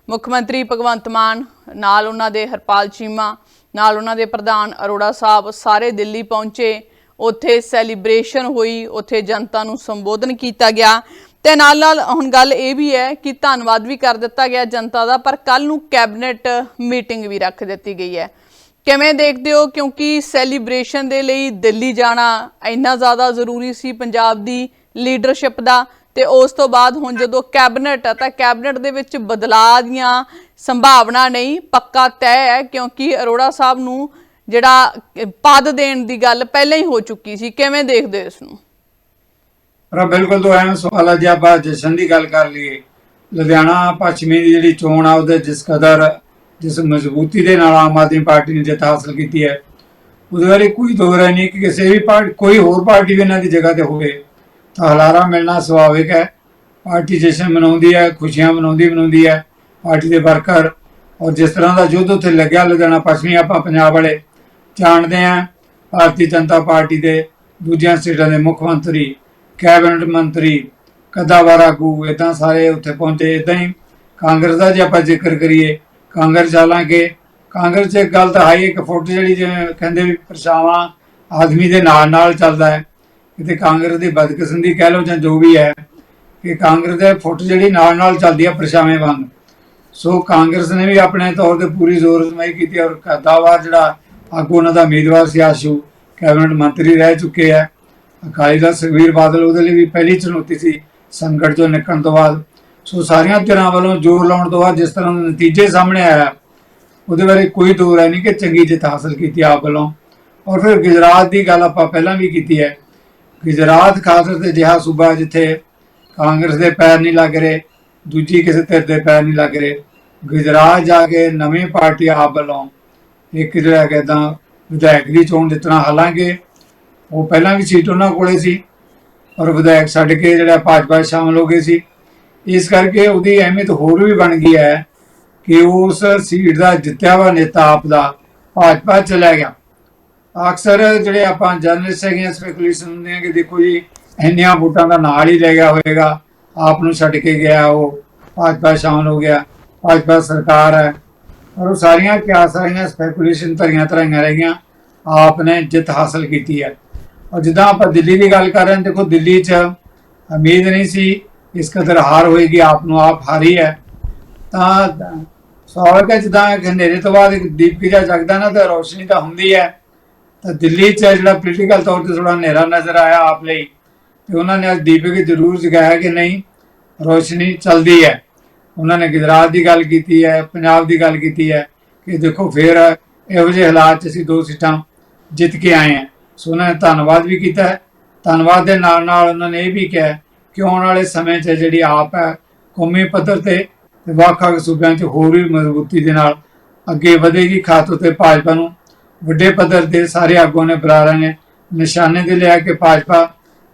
ਮੁੱਖ ਮੰਤਰੀ ਭਗਵੰਤ ਮਾਨ, ਨਾਲ ਉਹਨਾਂ ਦੇ ਹਰਪਾਲ ਚੀਮਾ, ਨਾਲ ਉਹਨਾਂ ਦੇ ਪ੍ਰਧਾਨ ਅਰੋੜਾ ਸਾਹਿਬ ਸਾਰੇ ਦਿੱਲੀ ਪਹੁੰਚੇ। ਉੱਥੇ ਸੈਲੀਬ੍ਰੇਸ਼ਨ ਹੋਈ, ਉੱਥੇ ਜਨਤਾ ਨੂੰ ਸੰਬੋਧਨ ਕੀਤਾ ਗਿਆ। ਤੇ ਨਾਲ ਨਾਲ ਹੁਣ ਗੱਲ ਇਹ ਵੀ ਹੈ ਕਿ ਧੰਨਵਾਦ ਵੀ ਕਰ ਦਿੱਤਾ ਗਿਆ ਜਨਤਾ ਦਾ, ਪਰ ਕੱਲ ਨੂੰ ਕੈਬਨਿਟ ਮੀਟਿੰਗ ਵੀ ਰੱਖ ਦਿੱਤੀ ਗਈ ਹੈ। ਕਿਵੇਂ ਦੇਖਦੇ ਹੋ? ਕਿਉਂਕਿ ਸੈਲੀਬ੍ਰੇਸ਼ਨ ਦੇ ਲਈ ਦਿੱਲੀ ਜਾਣਾ ਇੰਨਾ ਜ਼ਿਆਦਾ ਜ਼ਰੂਰੀ ਸੀ ਪੰਜਾਬ ਦੀ ਲੀਡਰਸ਼ਿਪ ਦਾ ਤੇ ਉਸ ਤੋਂ ਬਾਅਦ ਹੁਣ ਜਦੋਂ ਕੈਬਨਿਟ ਆ ਤਾਂ ਕੈਬਨਿਟ ਦੇ ਵਿੱਚ ਬਦਲਾਅ ਦੀਆਂ ਸੰਭਾਵਨਾ ਨਹੀਂ, ਪੱਕਾ ਤੈਅ ਹੈ ਕਿਉਂਕਿ ਅਰੋੜਾ ਸਾਹਿਬ ਨੂੰ ਜਿਹੜਾ ਪਦ ਦੇਣ ਦੀ ਗੱਲ ਪਹਿਲਾਂ ਹੀ ਹੋ ਚੁੱਕੀ ਸੀ। ਕਿਵੇਂ ਦੇਖਦੇ ਹੋ ਇਸ ਨੂੰ? ਪਰ ਬਿਲਕੁਲ ਤੋਂ ਐਂ ਸਵਾਲ ਹੈ ਜੇ ਆਪਾਂ ਜਸ਼ਨ ਦੀ ਗੱਲ ਕਰ ਲਈਏ। ਲੁਧਿਆਣਾ ਪੱਛਮੀ ਦੀ ਜਿਹੜੀ ਚੋਣ ਆ, ਉਹਦੇ ਜਿਸ ਕਦਰ ਜਿਸ ਮਜ਼ਬੂਤੀ ਦੇ ਨਾਲ ਆਮ ਆਦਮੀ ਪਾਰਟੀ ਨੇ ਜਿੱਤ ਹਾਸਲ ਕੀਤੀ ਹੈ। ਉਹਦੇ ਬਾਰੇ ਕੋਈ ਦੋ ਰਾਏ ਨਹੀਂ ਕਿ ਕਿਸੇ ਵੀ ਪਾਰਟੀ ਕੋਈ ਹੋਰ ਪਾਰਟੀ ਵੀ ਇਹਨਾਂ ਦੀ ਜਗ੍ਹਾ ਤੇ ਹੋਵੇ। ਤਾਂ ਹਲਾਰਾ ਮਿਲਣਾ ਸੁਭਾਵਿਕ ਹੈ। ਪਾਰਟੀ ਜਸ਼ਨ ਮਨਾਉਂਦੀ ਹੈ, ਖੁਸ਼ੀਆਂ ਮਨਾਉਂਦੀ ਮਨਾਉਂਦੀ ਹੈ। ਪਾਰਟੀ ਦੇ ਵਰਕਰ ਔਰ ਜਿਸ ਤਰ੍ਹਾਂ ਦਾ ਯੁੱਧ ਉੱਥੇ ਲੱਗਿਆ, ਲੁਧਿਆਣਾ ਪੱਛਮੀ ਆਪਾਂ ਪੰਜਾਬ ਵਾਲੇ ਜਾਣਦੇ ਹਾਂ। ਭਾਰਤੀ ਜਨਤਾ ਪਾਰਟੀ ਦੇ ਦੂਜਿਆਂ ਸਟੇਟਾਂ ਦੇ ਮੁੱਖ ਮੰਤਰੀ, ਕੈਬਨਿਟ ਮੰਤਰੀ ਕਦਾਵਰ ਆਗੂ ਇਦਾਂ ਸਾਰੇ ਉੱਥੇ ਪਹੁੰਚੇ। ਇਦਾਂ ਹੀ ਕਾਂਗਰਸ ਦਾ ਜੇ ਆਪਾਂ ਜ਼ਿਕਰ ਕਰੀਏ ਕਾਂਗਰਸ ਹਾਲਾਂਕਿ ਕਾਂਗਰਸ 'ਚ ਇੱਕ ਗੱਲ ਤਾਂ ਹੈ ਇੱਕ ਫੁੱਟ ਜਿਹੜੀ ਜਿਵੇਂ ਕਹਿੰਦੇ ਵੀ ਪਰਛਾਵਾਂ ਆਦਮੀ ਦੇ ਨਾਲ ਨਾਲ ਚੱਲਦਾ ਹੈ। ਕਿਤੇ ਕਾਂਗਰਸ ਦੀ ਬਦਕਿਸਮਤੀ ਕਹਿ ਲਓ ਜਾਂ ਜੋ ਵੀ ਹੈ, ਕਿ ਕਾਂਗਰਸ ਦੇ ਫੁੱਟ ਜਿਹੜੀ ਨਾਲ ਨਾਲ ਚੱਲਦੀ ਹੈ ਪਰਛਾਵੇਂ ਵਾਂਗ। ਸੋ ਕਾਂਗਰਸ ਨੇ ਵੀ ਆਪਣੇ ਤੌਰ ਤੇ ਪੂਰੀ ਜ਼ੋਰ ਅਜ਼ਮਾਈ ਕੀਤੀ ਔਰ ਕਦਾਵਾਰ ਜਿਹੜਾ ਆਗੂ ਉਹਨਾਂ ਦਾ ਉਮੀਦਵਾਰ ਸੀ ਆਸ਼ੂ, ਕੈਬਨਿਟ ਮੰਤਰੀ ਰਹਿ ਚੁੱਕੇ ਆ। ਅਕਾਲੀ ਦਲ ਸੁਖਬੀਰ ਬਾਦਲ ਉਹਦੇ ਲਈ ਵੀ ਪਹਿਲੀ ਚੁਣੌਤੀ ਸੀ ਸੰਕਟ ਚੋਂ ਨਿਕਲਣ ਤੋਂ ਬਾਅਦ। ਸੋ ਸਾਰੀਆਂ ਧਿਰਾਂ ਵੱਲੋਂ ਜ਼ੋਰ ਲਾਉਣ ਤੋਂ ਬਾਅਦ ਜਿਸ ਤਰ੍ਹਾਂ ਦੇ ਨਤੀਜੇ ਸਾਹਮਣੇ ਆਇਆ, ਉਹਦੇ ਬਾਰੇ ਕੋਈ ਦੋ ਰਾਏ ਨਹੀਂ ਕਿ ਚੰਗੀ ਜਿੱਤ ਹਾਸਲ ਕੀਤੀ ਆਪ ਵੱਲੋਂ। ਔਰ ਫਿਰ ਗੁਜਰਾਤ ਦੀ ਗੱਲ ਆਪਾਂ ਪਹਿਲਾਂ ਵੀ ਕੀਤੀ ਹੈ। ਗੁਜਰਾਤ ਖਾਸ ਤੌਰ ਤੇ ਜਿਹਾ ਸੂਬਾ ਜਿੱਥੇ ਕਾਂਗਰਸ ਦੇ ਪੈਰ ਨਹੀਂ ਲੱਗ ਰਹੇ, ਦੂਜੀ ਕਿਸੇ ਧਿਰ ਦੇ ਪੈਰ ਨਹੀਂ ਲੱਗ ਰਹੇ, ਗੁਜਰਾਤ ਜਾ ਕੇ ਨਵੀਂ ਪਾਰਟੀ ਆਪ ਵੱਲੋਂ ਇੱਕ ਜਿਹੜਾ ਕਹਿੰਦਾ ਵਿਧਾਇਕ ਦੀ ਚੋਣ ਜਿੱਤਣਾ ਹਾਲਾਂਕਿ ਉਹ ਪਹਿਲਾਂ ਵੀ ਸੀਟ ਉਹਨਾਂ ਕੋਲੇ ਸੀ, ਔਰ ਵਿਧਾਇਕ ਛੱਡ ਕੇ ਜਿਹੜਾ ਭਾਜਪਾ 'ਚ ਸ਼ਾਮਲ ਹੋ ਗਏ ਸੀ। ਇਸ ਕਰਕੇ ਉਹਦੀ ਅਹਿਮੀਅਤ ਹੋਰ ਵੀ ਬਣ ਗਈ ਹੈ ਕਿ ਉਸ ਸੀਟ ਦਾ ਜਿੱਤਿਆ ਵਾ ਨੇਤਾ ਆਪ ਦਾ ਭਾਜਪਾ 'ਚ ਚਲਾ ਗਿਆ। ਅਕਸਰ ਜਿਹੜੇ ਆਪਾਂ ਜਰਨਲਿਸਟ ਹੈਗੇ ਸਪੈਕੂਲੇਸ਼ਨ ਹੁੰਦੇ ਆ ਕਿ ਦੇਖੋ ਜੀ, ਇੰਨੀਆਂ ਵੋਟਾਂ ਦਾ ਨਾਲ ਹੀ ਲੈ ਗਿਆ ਹੋਵੇਗਾ। ਆਪ ਨੂੰ ਛੱਡ ਕੇ ਗਿਆ ਉਹ। ਭਾਜਪਾ 'ਚ ਸ਼ਾਮਲ ਹੋ ਗਿਆ। ਭਾਜਪਾ ਸਰਕਾਰ ਹੈ। ਔਰ ਉਹ ਸਾਰੀਆਂ ਕਿਆ ਸਾਰੀਆਂ ਸਪੈਕੂਲੇਸ਼ਨ ਧਰੀਆਂ ਰਹਿ ਗਈਆਂ। ਆਪ ਨੇ ਜਿੱਤ ਹਾਸਲ ਕੀਤੀ ਹੈ। ਔਰ ਜਿੱਦਾਂ ਆਪਾਂ ਦਿੱਲੀ ਦੀ ਗੱਲ ਕਰ ਰਹੇ ਹਾਂ, ਦੇਖੋ ਦਿੱਲੀ 'ਚ ਉਮੀਦ ਨਹੀਂ ਸੀ ਇਸ ਕਦਰ ਹਾਰ ਹੋਏਗੀ, ਆਪ ਨੂੰ ਆਪ ਹਾਰੀ ਹੈ। ਤਾਂ ਸਵਾਲ ਹੈ ਜਿੱਦਾਂ ਹਨੇਰੇ ਤੋਂ ਬਾਅਦ ਇੱਕ ਦੀਪ ਜਿਹਾ ਜਗਦਾ ਨਾ, ਤਾਂ ਰੋਸ਼ਨੀ ਤਾਂ ਹੁੰਦੀ ਹੈ। ਤਾਂ ਦਿੱਲੀ 'ਚ ਜਿਹੜਾ ਪੋਲੀਟੀਕਲ ਤੌਰ ਤੇ ਥੋੜਾ ਹਨੇਰਾ ਨਜ਼ਰ ਆਇਆ ਆਪ ਲਈ, ਤੇ ਉਹਨਾਂ ਨੇ ਅੱਜ ਦੀਪਕ ਜ਼ਰੂਰ ਜਗਾਇਆ ਕਿ ਨਹੀਂ, ਰੋਸ਼ਨੀ ਚੱਲਦੀ ਹੈ। ਉਹਨਾਂ ਨੇ ਗੁਜਰਾਤ ਦੀ ਗੱਲ ਕੀਤੀ ਹੈ, ਪੰਜਾਬ ਦੀ ਗੱਲ ਕੀਤੀ ਹੈ, ਕਿ ਦੇਖੋ ਫਿਰ ਇਹੋ ਜਿਹੇ ਹਾਲਾਤ 'ਚ ਅਸੀਂ ਦੋ ਸੀਟਾਂ ਜਿੱਤ ਕੇ ਆਏ ਹਾਂ। ਸੋ ਉਹਨਾਂ ਨੇ ਧੰਨਵਾਦ ਵੀ ਕੀਤਾ ਧੰਨਵਾਦ ਦੇ ਨਾਲ ਨਾਲ ਉਹਨਾਂ ਨੇ ਇਹ ਵੀ ਕਿਹਾ ਕਿ ਆਉਣ ਵਾਲੇ ਸਮੇਂ 'ਚ ਜਿਹੜੀ ਆਪ ਹੈ, ਕੌਮੀ ਪੱਧਰ ਤੇ ਤੇ ਵੱਖ-ਵੱਖ ਸੂਬਿਆਂ 'ਚ ਹੋਰ ਵੀ ਮਜ਼ਬੂਤੀ ਦੇ ਨਾਲ ਅੱਗੇ ਵਧੇਗੀ। ਖਾਸ ਤੌਰ ਤੇ ਭਾਜਪਾ ਨੂੰ ਵੱਡੇ ਪੱਧਰ ਤੇ ਸਾਰੇ ਆਗੂਆਂ ਨੇ ਬੁਲਾ ਨੇ ਨਿਸ਼ਾਨੇ ਤੇ ਲਿਆ ਕਿ ਭਾਜਪਾ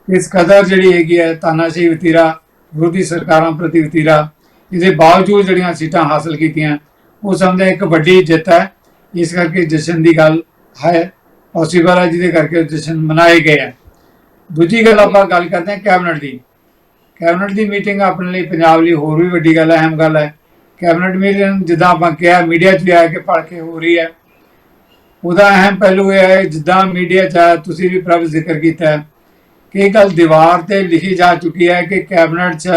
ਇਸ ਕਦਰ ਜਿਹੜੀ ਹੈਗੀ ਹੈ, ਤਾਨਾਸ਼ਾਹੀ ਵਤੀਰਾ, ਵਿਰੋਧੀ ਸਰਕਾਰਾਂ ਪ੍ਰਤੀ ਵਤੀਰਾ, ਇਹਦੇ ਬਾਵਜੂਦ ਜਿਹੜੀਆਂ ਸੀਟਾਂ ਹਾਸਲ ਕੀਤੀਆਂ, ਉਹ ਸਮਝਦੇ ਇੱਕ ਵੱਡੀ ਜਿੱਤ ਹੈ। ਇਸ ਕਰਕੇ ਜਸ਼ਨ ਦੀ ਗੱਲ ਹੈ ਪੋਸੀਬਲ ਹੈ ਜਿਹਦੇ ਕਰਕੇ ਜਸ਼ਨ ਮਨਾਏ ਗਏ ਹੈ। ਦੂਜੀ ਗੱਲ ਆਪਾਂ ਗੱਲ ਕਰਦੇ ਹਾਂ ਕੈਬਨਿਟ ਦੀ। ਕੈਬਨਿਟ ਦੀ ਮੀਟਿੰਗ ਆਪਣੇ ਲਈ ਪੰਜਾਬ ਲਈ ਹੋਰ ਵੀ ਵੱਡੀ ਗੱਲ ਹੈ ਅਹਿਮ ਗੱਲ ਹੈ। ਕੈਬਨਿਟ ਮੀਟਿੰਗ ਜਿੱਦਾਂ ਆਪਾਂ ਕਿਹਾ ਮੀਡੀਆ 'ਚ ਵੀ ਆ ਕੇ ਪੜ ਕੇ ਹੋ ਰਹੀ ਹੈ। ਉਹਦਾ ਅਹਿਮ ਪਹਿਲੂ ਇਹ ਹੈ ਜਿੱਦਾਂ ਮੀਡੀਆ 'ਚ ਆ, ਤੁਸੀਂ ਵੀ ਪ੍ਰਭ ਜ਼ਿਕਰ ਕੀਤਾ ਕਿ ਇਹ ਗੱਲ ਦੀਵਾਰ ਤੇ ਲਿਖੀ ਜਾ ਚੁੱਕੀ ਹੈ ਕਿ ਕੈਬਨਿਟ 'ਚ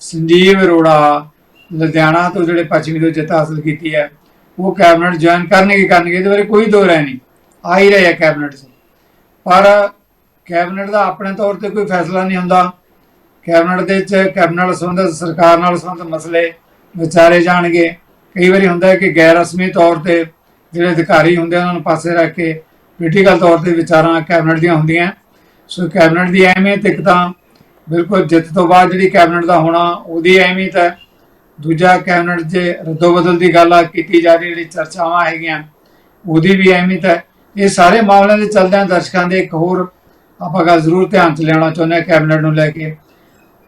ਸੰਜੀਵ ਅਰੋੜਾ ਲੁਧਿਆਣਾ ਤੋਂ ਜਿਹੜੇ ਪੱਛਮੀ ਤੋਂ ਜਿੱਤ ਹਾਸਲ ਕੀਤੀ ਹੈ ਉਹ ਕੈਬਨਿਟ ਜੁਆਇਨ ਕਰਨਗੇ ਕਰਨਗੇ ਇਹਦੇ ਬਾਰੇ ਕੋਈ ਦੋ ਰਾਏ ਨਹੀਂ। ਆ ਹੀ ਰਹੇ ਆ ਕੈਬਨਿਟ 'ਚ। ਪਰ ਕੈਬਨਿਟ ਦਾ ਆਪਣੇ ਤੌਰ ਤੇ ਕੋਈ ਫੈਸਲਾ ਨਹੀਂ ਹੁੰਦਾ। ਕੈਬਨਿਟ ਦੇ ਵਿੱਚ, ਕੈਬਨਿਟ ਨਾਲ ਸੰਬੰਧਿਤ, ਸਰਕਾਰ ਨਾਲ ਸੰਬੰਧਿਤ ਮਸਲੇ ਵਿਚਾਰੇ ਜਾਣਗੇ। ਕਈ ਵਾਰੀ ਹੁੰਦਾ ਹੈ ਕਿ ਗੈਰ ਰਸਮੀ ਤੌਰ ਤੇ ਜਿਹੜੇ ਅਧਿਕਾਰੀ ਹੁੰਦੇ ਉਹਨਾਂ ਨੂੰ ਪਾਸੇ ਰੱਖ ਕੇ ਪੋਲੀਟੀਕਲ ਤੌਰ ਤੇ ਵਿਚਾਰਾਂ ਕੈਬਨਿਟ ਦੀਆਂ ਹੁੰਦੀਆਂ ਸੋ ਕੈਬਨਿਟ ਦੀ ਅਹਿਮੀਅਤ ਇੱਕ ਤਾਂ ਬਿਲਕੁਲ ਜਿੱਤ ਤੋਂ ਬਾਅਦ ਜਿਹੜੀ ਕੈਬਨਿਟ ਦਾ ਹੋਣਾ, ਉਹਦੀ ਅਹਿਮੀਅਤ ਹੈ। ਦੂਜਾ, ਕੈਬਨਿਟ 'ਚ ਰੱਦੋਬਦਲ ਦੀ ਗੱਲ ਆ, ਕੀਤੀ ਜਾ ਰਹੀ ਜਿਹੜੀ ਚਰਚਾਵਾਂ ਹੈਗੀਆਂ, ਉਹਦੀ ਵੀ ਅਹਿਮੀਅਤ ਹੈ। ਇਹ ਸਾਰੇ ਮਾਮਲਿਆਂ ਦੇ ਚੱਲਦਿਆਂ ਦਰਸ਼ਕਾਂ ਦੇ ਇੱਕ ਹੋਰ ਆਪਾਂ ਗੱਲ ਜ਼ਰੂਰ ਧਿਆਨ 'ਚ ਲਿਆਉਣਾ ਚਾਹੁੰਦੇ ਹਾਂ ਕੈਬਨਿਟ ਨੂੰ ਲੈ ਕੇ।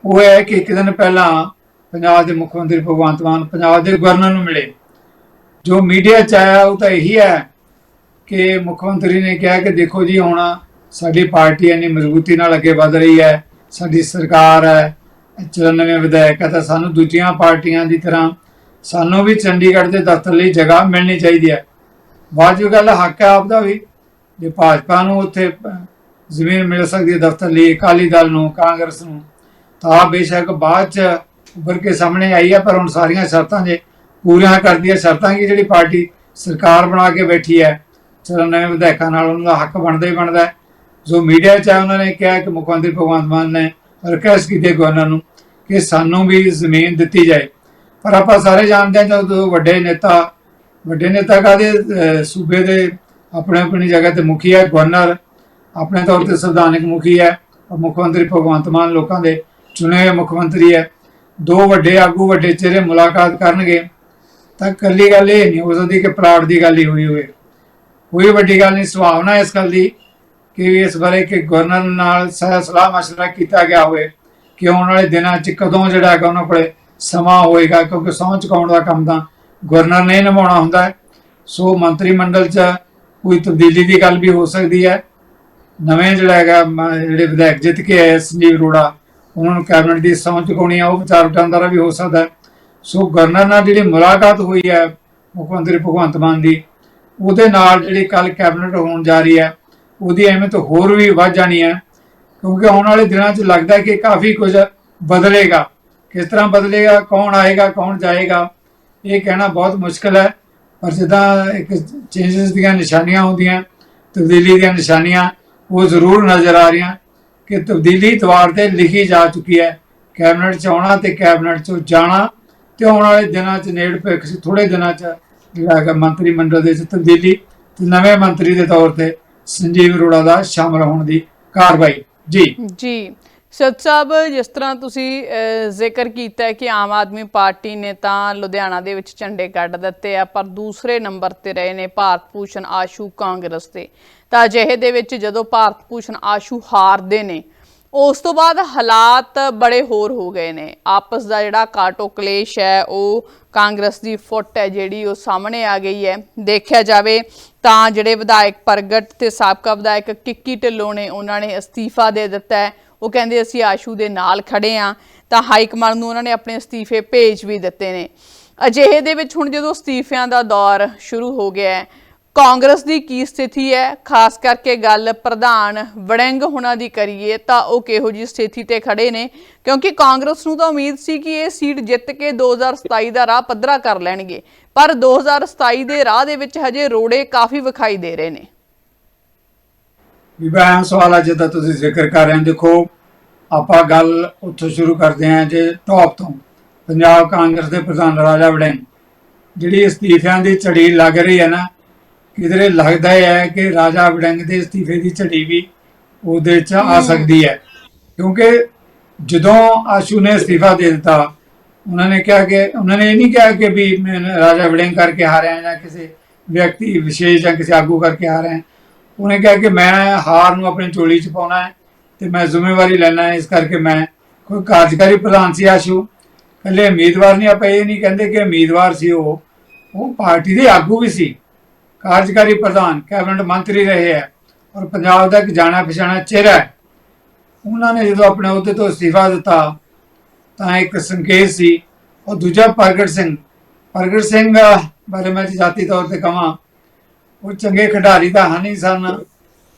ਉਹ ਹੈ ਕਿ ਇੱਕ ਦਿਨ ਪਹਿਲਾਂ ਪੰਜਾਬ ਦੇ ਮੁੱਖ ਮੰਤਰੀ ਭਗਵੰਤ ਮਾਨ ਪੰਜਾਬ ਦੇ ਗਵਰਨਰ ਨੂੰ ਮਿਲੇ। ਜੋ ਮੀਡੀਆ 'ਚ ਆਇਆ ਉਹ ਤਾਂ ਇਹੀ ਹੈ ਕਿ ਮੁੱਖ ਮੰਤਰੀ ਨੇ ਕਿਹਾ ਕਿ ਦੇਖੋ ਜੀ, ਹੁਣ ਸਾਡੀ ਪਾਰਟੀ ਇੰਨੀ ਮਜ਼ਬੂਤੀ ਨਾਲ ਅੱਗੇ ਵਧ ਰਹੀ ਹੈ, ਸਾਡੀ ਸਰਕਾਰ ਹੈ 94 ਵਿਧਾਇਕ ਹੈ, ਤਾਂ ਸਾਨੂੰ ਦੂਜੀਆਂ ਪਾਰਟੀਆਂ ਦੀ ਤਰ੍ਹਾਂ ਸਾਨੂੰ ਵੀ ਚੰਡੀਗੜ੍ਹ ਦੇ ਦਫ਼ਤਰ ਲਈ ਜਗ੍ਹਾ ਮਿਲਣੀ ਚਾਹੀਦੀ ਹੈ। ਵਾਜਬ ਗੱਲ ਹੱਕ ਹੈ ਆਪਦਾ ਵੀ, ਜੇ ਭਾਜਪਾ ਨੂੰ ਉੱਥੇ ਜ਼ਮੀਨ ਮਿਲ ਸਕਦੀ ਹੈ ਦਫ਼ਤਰ ਲਈ, ਅਕਾਲੀ ਦਲ ਨੂੰ, ਕਾਂਗਰਸ ਨੂੰ ਤਾਂ ਬੇਸ਼ੱਕ ਬਾਅਦ ਚ ਉੱਭਰ ਕੇ ਸਾਹਮਣੇ ਆਈ ਹੈ ਪਰ ਹੁਣ ਸਾਰੀਆਂ ਸ਼ਰਤਾਂ ਜੇ ਪੂਰੀਆਂ ਕਰਦੀ ਹੈ ਸ਼ਰਤਾਂ ਕੀ ਜਿਹੜੀ ਪਾਰਟੀ ਸਰਕਾਰ ਬਣਾ ਕੇ ਬੈਠੀ ਹੈ? ਚਲੋ ਨਵੇਂ ਵਿਧਾਇਕਾਂ ਨਾਲ ਉਹਨਾਂ ਦਾ ਹੱਕ ਬਣਦਾ ਹੀ ਬਣਦਾ ਹੈ। ਜੋ ਮੀਡੀਆ 'ਚ ਆ ਉਹਨਾਂ ਨੇ ਕਿਹਾ ਕਿ ਮੁੱਖ ਮੰਤਰੀ ਭਗਵੰਤ ਮਾਨ ਨੇ ਰਿਕਵੈਸਟ ਕੀਤੀ ਗਵਰਨਰ ਨੂੰ ਕਿ ਸਾਨੂੰ ਵੀ ਜ਼ਮੀਨ ਦਿੱਤੀ ਜਾਏ। ਪਰ ਆਪਾਂ ਸਾਰੇ ਜਾਣਦੇ ਹਾਂ, ਜਦੋਂ ਵੱਡੇ ਨੇਤਾ ਵੱਡੇ ਨੇਤਾ ਕਾਦੇ ਸੂਬੇ ਦੇ ਆਪਣੇ ਆਪਣੀ ਜਗ੍ਹਾ ਤੇ ਮੁਖੀ ਹੈ? ਗਵਰਨਰ ਆਪਣੇ ਤੌਰ ਤੇ ਸੰਵਿਧਾਨਿਕ ਮੁਖੀ ਹੈ ਮੁੱਖ ਮੰਤਰੀ ਭਗਵੰਤ ਮਾਨ ਲੋਕਾਂ ਦੇ ਚੁਣੇ ਹੋਏ ਮੁੱਖ ਮੰਤਰੀ ਹੈ। ਦੋ ਵੱਡੇ ਆਗੂ ਵੱਡੇ ਚਿਹਰੇ ਮੁਲਾਕਾਤ ਕਰਨਗੇ। ਤਾਂ ਕੱਲੀ ਗੱਲ ਇਹ ਨਹੀਂ ਹੋ ਸਕਦੀ ਕਿ ਪਲਾਟ ਦੀ ਗੱਲ ਹੀ ਹੋਈ ਹੋਵੇ। ਕੋਈ ਵੱਡੀ ਗੱਲ ਨਹੀਂ, ਸੁਭਾਵਨਾ ਇਸ ਗੱਲ ਦੀ ਕਿ ਇਸ ਬਾਰੇ ਕਿ ਗਵਰਨਰ ਨਾਲ ਸਲਾਹ ਸਲਾਹ ਮਸ਼ਵਰਾ ਕੀਤਾ ਗਿਆ ਹੋਵੇ ਕਿ ਆਉਣ ਵਾਲੇ ਦਿਨਾਂ 'ਚ ਕਦੋਂ ਜਿਹੜਾ ਹੈਗਾ ਉਹਨਾਂ ਕੋਲੇ ਸਮਾਂ ਹੋਏਗਾ, ਕਿਉਂਕਿ ਸਹੁੰ ਚੁਕਾਉਣ ਦਾ ਕੰਮ ਤਾਂ ਗਵਰਨਰ ਨੇ ਨਿਭਾਉਣਾ ਹੁੰਦਾ ਹੈ। ਸੋ ਮੰਤਰੀ ਮੰਡਲ 'ਚ ਕੋਈ ਤਬਦੀਲੀ ਦੀ ਗੱਲ ਵੀ ਹੋ ਸਕਦੀ ਹੈ। ਨਵੇਂ ਜਿਹੜਾ ਹੈਗਾ ਜਿਹੜੇ ਵਿਧਾਇਕ ਜਿੱਤ ਕੇ ਆਏ ਸੰਜੀਵ ਅਰੋੜਾ ਉਹਨਾਂ ਨੂੰ ਕੈਬਨਿਟ ਦੀ ਸਹੁੰ ਚੁਕਾਉਣੀ ਆ, ਉਹ ਵਿਚਾਰ ਵਟਾਂਦਰਾ ਵੀ ਹੋ ਸਕਦਾ ਸੋ ਗਵਰਨਰ ਨਾਲ ਜਿਹੜੀ ਮੁਲਾਕਾਤ ਹੋਈ ਹੈ, ਮੁੱਖ ਮੰਤਰੀ ਭਗਵੰਤ ਮਾਨ ਦੀ, ਉਹਦੇ ਨਾਲ ਜਿਹੜੀ ਕੱਲ ਕੈਬਨਿਟ ਹੋਣ ਜਾ ਰਹੀ ਹੈ, ਉਹਦੀ ਅਹਿਮੀਅਤ ਹੋਰ ਵੀ ਵੱਧ ਜਾਣੀ ਹੈ। ਕਿਉਂਕਿ ਆਉਣ ਵਾਲੇ ਦਿਨਾਂ 'ਚ ਲੱਗਦਾ ਕਿ ਕਾਫੀ ਕੁਝ ਬਦਲੇਗਾ। ਕਿਸ ਤਰ੍ਹਾਂ ਬਦਲੇਗਾ, ਕੌਣ ਆਏਗਾ, ਕੌਣ ਜਾਏਗਾ, ਇਹ ਕਹਿਣਾ ਬਹੁਤ ਮੁਸ਼ਕਲ ਹੈ। ਪਰ ਜਿੱਦਾਂ ਇੱਕ ਚੇਂਜਸ ਦੀਆਂ ਨਿਸ਼ਾਨੀਆਂ ਹੁੰਦੀਆਂ, ਤਬਦੀਲੀ ਦੀਆਂ ਨਿਸ਼ਾਨੀਆਂ, ਉਹ ਜ਼ਰੂਰ ਨਜ਼ਰ ਆ ਰਹੀਆਂ। ਕਿ ਤਬਦੀਲੀ ਤਵਾਰ ਤੇ ਲਿਖੀ ਜਾ ਚੁੱਕੀ ਹੈ। ਕੈਬਨਿਟ 'ਚ ਆਉਣਾ ਤੇ ਕੈਬਨਿਟ 'ਚੋਂ ਜਾਣਾ ਤੇ ਆਉਣ ਵਾਲੇ ਦਿਨਾਂ 'ਚ ਨੇੜ ਭਿੱਖ ਥੋੜੇ ਦਿਨਾਂ 'ਚ ਜਿਹੜਾ ਹੈਗਾ ਮੰਤਰੀ ਮੰਡਲ ਦੇ ਵਿੱਚ ਤਬਦੀਲੀ ਤੇ ਨਵੇਂ ਮੰਤਰੀ ਦੇ ਤੌਰ ਤੇ ਸੰਜੀਵ ਅਰੋੜਾ ਦਾ ਸ਼ਾਮਲ ਹੋਣ ਦੀ ਕਾਰਵਾਈ। ਜੀ। ਜੀ। ਸਤ ਸਾਹਿਬ, ਜਿਸ ਤਰ੍ਹਾਂ ਤੁਸੀਂ ਜ਼ਿਕਰ ਕੀਤਾ ਹੈ ਕਿ ਆਮ ਆਦਮੀ ਪਾਰਟੀ ਨੇ ਤਾਂ ਲੁਧਿਆਣਾ ਦੇ ਵਿੱਚ ਝੰਡੇ ਕੱਢ ਦਿੱਤੇ ਆ, ਪਰ ਦੂਸਰੇ ਨੰਬਰ ਤੇ ਰਹੇ ਨੇ ਭਾਰਤ ਭੂਸ਼ਣ ਆਸ਼ੂ ਕਾਂਗਰਸ ਦੇ। ਤਾਂ ਅਜਿਹੇ ਦੇ ਵਿੱਚ ਜਦੋਂ ਭਾਰਤ ਭੂਸ਼ਣ ਆਸ਼ੂ ਹਾਰਦੇ ਨੇ, ਉਸ ਤੋਂ ਬਾਅਦ ਹਾਲਾਤ ਬੜੇ ਹੋਰ ਹੋ ਗਏ ਨੇ। ਆਪਸ ਦਾ ਜਿਹੜਾ ਕਾਟੋ ਕਲੇਸ਼ ਹੈ, ਉਹ ਕਾਂਗਰਸ ਦੀ ਫੁੱਟ ਹੈ, ਜਿਹੜੀ ਉਹ ਸਾਹਮਣੇ ਆ ਗਈ ਹੈ। ਦੇਖਿਆ ਜਾਵੇ ਤਾਂ ਜਿਹੜੇ ਵਿਧਾਇਕ ਪ੍ਰਗਟ ਤੇ ਸਾਬਕਾ ਵਿਧਾਇਕ ਕਿੱਕੀ ਢਿੱਲੋਂ ਨੇ, ਉਹਨਾਂ ਨੇ ਅਸਤੀਫਾ ਦੇ ਦਿੱਤਾ ਹੈ। ਉਹ ਕਹਿੰਦੇ, ਅਸੀਂ ਆਸ਼ੂ ਦੇ ਨਾਲ ਖੜੇ ਆ ਤਾਂ ਹਾਈ ਕਮਾਂਡ ਨੂੰ ਉਹਨਾਂ ਨੇ ਆਪਣੇ ਅਸਤੀਫੇ ਭੇਜ ਵੀ ਦਿੱਤੇ ਨੇ। ਅਜਿਹੇ ਦੇ ਵਿੱਚ ਹੁਣ ਜਦੋਂ ਅਸਤੀਫਿਆਂ ਦਾ ਦੌਰ ਸ਼ੁਰੂ ਹੋ ਗਿਆ ਹੈ ਕਾਂਗਰਸ ਦੀ ਕੀ ਸਥਿਤੀ ਹੈ? ਖਾਸ ਕਰਕੇ ਗੱਲ ਪ੍ਰਧਾਨ ਵੜਿੰਗ ਹੁਣਾਂ ਦੀ ਕਰੀਏ ਤਾਂ ਉਹ ਕਿਹੋ ਜੀ ਸਥਿਤੀ ਤੇ ਖੜੇ ਨੇ? ਕਿਉਂਕਿ ਕਾਂਗਰਸ ਨੂੰ ਤਾਂ ਉਮੀਦ ਸੀ ਕਿ ਇਹ ਸੀਟ ਜਿੱਤ ਕੇ 2027 ਦਾ ਰਾਹ ਪੱਧਰਾ ਕਰ ਲੈਣਗੇ। ਪਰ 2027 ਦੇ ਰਾਹ ਦੇ ਵਿੱਚ ਹਜੇ ਰੋੜੇ ਕਾਫੀ ਵਿਖਾਈ ਦੇ ਰਹੇ ਨੇ। ਵੀ ਸਵਾਲ ਅੱਜ ਦਾ ਤੁਸੀਂ ਜ਼ਿਕਰ ਕਰ ਰਹੇ ਹੋ, ਦੇਖੋ, ਆਪਾਂ ਗੱਲ ਉੱਥੋਂ ਸ਼ੁਰੂ ਕਰਦੇ ਹਾਂ ਜੇ ਟੌਪ ਤੋਂ। ਪੰਜਾਬ ਕਾਂਗਰਸ ਦੇ ਪ੍ਰਧਾਨ ਰਾਜਾ ਵੜਿੰਗ, ਜਿਹੜੀ ਅਸਤੀਫਿਆਂ ਦੀ ਝੜੀ ਲੱਗ ਰਹੀ ਹੈ ਨਾ ਕਿਧਰੇ ਲੱਗਦਾ ਹੀ ਕਿ ਰਾਜਾ ਵੜਿੰਗ ਦੇ ਅਸਤੀਫੇ ਦੀ ਝੜੀ ਵੀ ਉਹਦੇ ਚ ਆ ਸਕਦੀ ਹੈ। ਕਿਉਂਕਿ ਜਦੋਂ ਆਸ਼ੂ ਨੇ ਅਸਤੀਫਾ ਦੇ ਦਿੱਤਾ ਉਹਨਾਂ ਨੇ ਕਿਹਾ ਕਿ ਉਹਨਾਂ ਨੇ ਇਹ ਨਹੀਂ ਕਿਹਾ ਕਿ ਵੀ ਮੈਂ ਰਾਜਾ ਵੜਿੰਗ ਕਰਕੇ ਹਾਰਿਆ ਜਾਂ ਕਿਸੇ ਵਿਅਕਤੀ ਵਿਸ਼ੇਸ਼ ਜਾਂ ਕਿਸੇ ਆਗੂ ਕਰਕੇ ਹਾਰਿਆ। ਉਹਨੇ ਕਿਹਾ ਕਿ ਮੈਂ ਹਾਰ ਨੂੰ ਆਪਣੀ ਝੋਲੀ ਚ ਪਾਉਣਾ ਹੈ ਤੇ ਮੈਂ ਜ਼ਿੰਮੇਵਾਰੀ ਲੈਣਾ ਹੈ ਇਸ ਕਰਕੇ ਮੈਂ ਕੋਈ ਕਾਰਜਕਾਰੀ ਪ੍ਰਧਾਨ ਸੀ ਆਸ਼ੂ। ਕੱਲੇ ਉਮੀਦਵਾਰ ਨਹੀਂ ਆਪਾਂ ਇਹ ਨਹੀਂ ਕਹਿੰਦੇ ਕਿ ਉਮੀਦਵਾਰ ਸੀ ਉਹ। ਉਹ ਪਾਰਟੀ ਦੇ ਆਗੂ ਵੀ ਸੀ। ਕਾਰਜਕਾਰੀ ਪ੍ਰਧਾਨ, ਕੈਬਨਿਟ ਮੰਤਰੀ ਰਹੇ ਹੈ ਔਰ ਪੰਜਾਬ ਦਾ ਇੱਕ ਜਾਣਾ ਪਛਾਣਾ ਚਿਹਰਾ ਹੈ। ਉਹਨਾਂ ਨੇ ਜਦੋਂ ਆਪਣੇ ਅਹੁਦੇ ਤੋਂ ਅਸਤੀਫਾ ਦਿੱਤਾ, ਤਾਂ ਇੱਕ ਸੰਕੇਤ ਸੀ ਔਰ ਦੂਜਾ ਪ੍ਰਗਟ ਸਿੰਘ। ਪ੍ਰਗਟ ਸਿੰਘ ਬਾਰੇ ਮੈਂ ਜਾਤੀ ਤੌਰ ਤੇ ਕਹਾਂ ਉਹ ਚੰਗੇ ਖਿਡਾਰੀ ਤਾਂ ਹਨ ਹੀ ਸਨ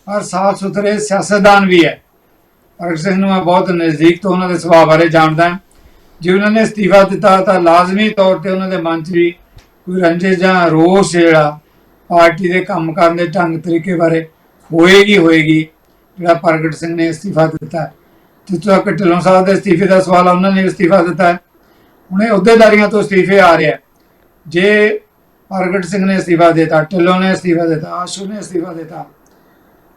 ਔਰ ਸਾਫ਼ ਸੁਥਰੇ ਸਿਆਸਤਦਾਨ ਵੀ ਹੈ। ਪ੍ਰਗਟ ਸਿੰਘ ਨੂੰ ਮੈਂ ਬਹੁਤ ਨਜ਼ਦੀਕ ਤੋਂ ਉਹਨਾਂ ਦੇ ਸੁਭਾਅ ਬਾਰੇ ਜਾਣਦਾ ਹਾਂ। ਜੇ ਉਹਨਾਂ ਨੇ ਅਸਤੀਫਾ ਦਿੱਤਾ ਤਾਂ ਲਾਜ਼ਮੀ ਤੌਰ ਤੇ ਉਹਨਾਂ ਦੇ ਮਨ 'ਚ ਵੀ ਕੋਈ ਰੰਜਿਸ਼ ਜਾਂ ਰੋਸ ਜਿਹੜਾ ਪਾਰਟੀ ਦੇ ਕੰਮ ਕਰਨ ਦੇ ਢੰਗ ਤਰੀਕੇ ਬਾਰੇ ਹੋਏਗੀ ਹੋਏਗੀ। ਜਿਹੜਾ ਪ੍ਰਗਟ ਸਿੰਘ ਨੇ ਅਸਤੀਫਾ ਦਿੱਤਾ ਹੈ। ਜਿੱਥੋਂ ਤੱਕ ਢਿੱਲੋਂ ਸਾਹਿਬ ਦੇ ਅਸਤੀਫੇ ਦਾ ਸਵਾਲ ਉਹਨਾਂ ਨੇ ਅਸਤੀਫਾ ਦਿੱਤਾ ਹੈ। ਹੁਣ ਇਹ ਅਹੁਦੇਦਾਰੀਆਂ ਤੋਂ ਅਸਤੀਫੇ ਆ ਰਿਹਾ ਜੇ ਪ੍ਰਗਟ ਸਿੰਘ ਨੇ ਅਸਤੀਫਾ ਦਿੱਤਾ, ਢਿੱਲੋਂ ਨੇ ਅਸਤੀਫਾ ਦਿੱਤਾ, ਆਸ਼ੂ ਨੇ ਅਸਤੀਫਾ ਦਿੱਤਾ,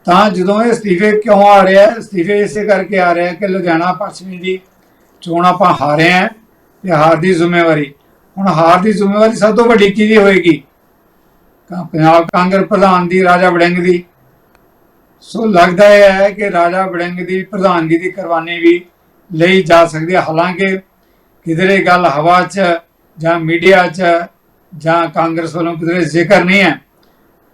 ਤਾਂ ਜਦੋਂ ਇਹ ਅਸਤੀਫੇ ਕਿਉਂ ਆ ਰਿਹਾ ਅਸਤੀਫੇ ਇਸੇ ਕਰਕੇ ਆ ਰਿਹਾ ਕਿ ਲੁਧਿਆਣਾ ਪੱਛਮੀ ਦੀ ਚੋਣ ਆਪਾਂ ਹਾਰੇ ਆ ਤੇ ਹਾਰ ਦੀ ਜ਼ਿੰਮੇਵਾਰੀ। ਹੁਣ ਹਾਰ ਦੀ ਜ਼ਿੰਮੇਵਾਰੀ ਸਭ ਤੋਂ ਵੱਡੀ ਕਿਹਦੀ ਹੋਏਗੀ? ਪੰਜਾਬ ਕਾਂਗਰਸ ਪ੍ਰਧਾਨ ਦੀ, ਰਾਜਾ ਵੜਿੰਗ ਦੀ। ਸੋ ਲੱਗਦਾ ਇਹ ਹੈ ਕਿ ਰਾਜਾ ਵੜਿੰਗ ਦੀ ਪ੍ਰਧਾਨਗੀ ਦੀ ਕੁਰਬਾਨੀ ਵੀ ਲਈ ਜਾ ਸਕਦੀ ਹੈ। ਹਾਲਾਂਕਿ ਕਿਧਰੇ ਗੱਲ ਹਵਾ 'ਚ ਜਾਂ ਮੀਡੀਆ 'ਚ ਜਾਂ ਕਾਂਗਰਸ ਵੱਲੋਂ ਕਿਧਰੇ ਜ਼ਿਕਰ ਨਹੀਂ ਹੈ।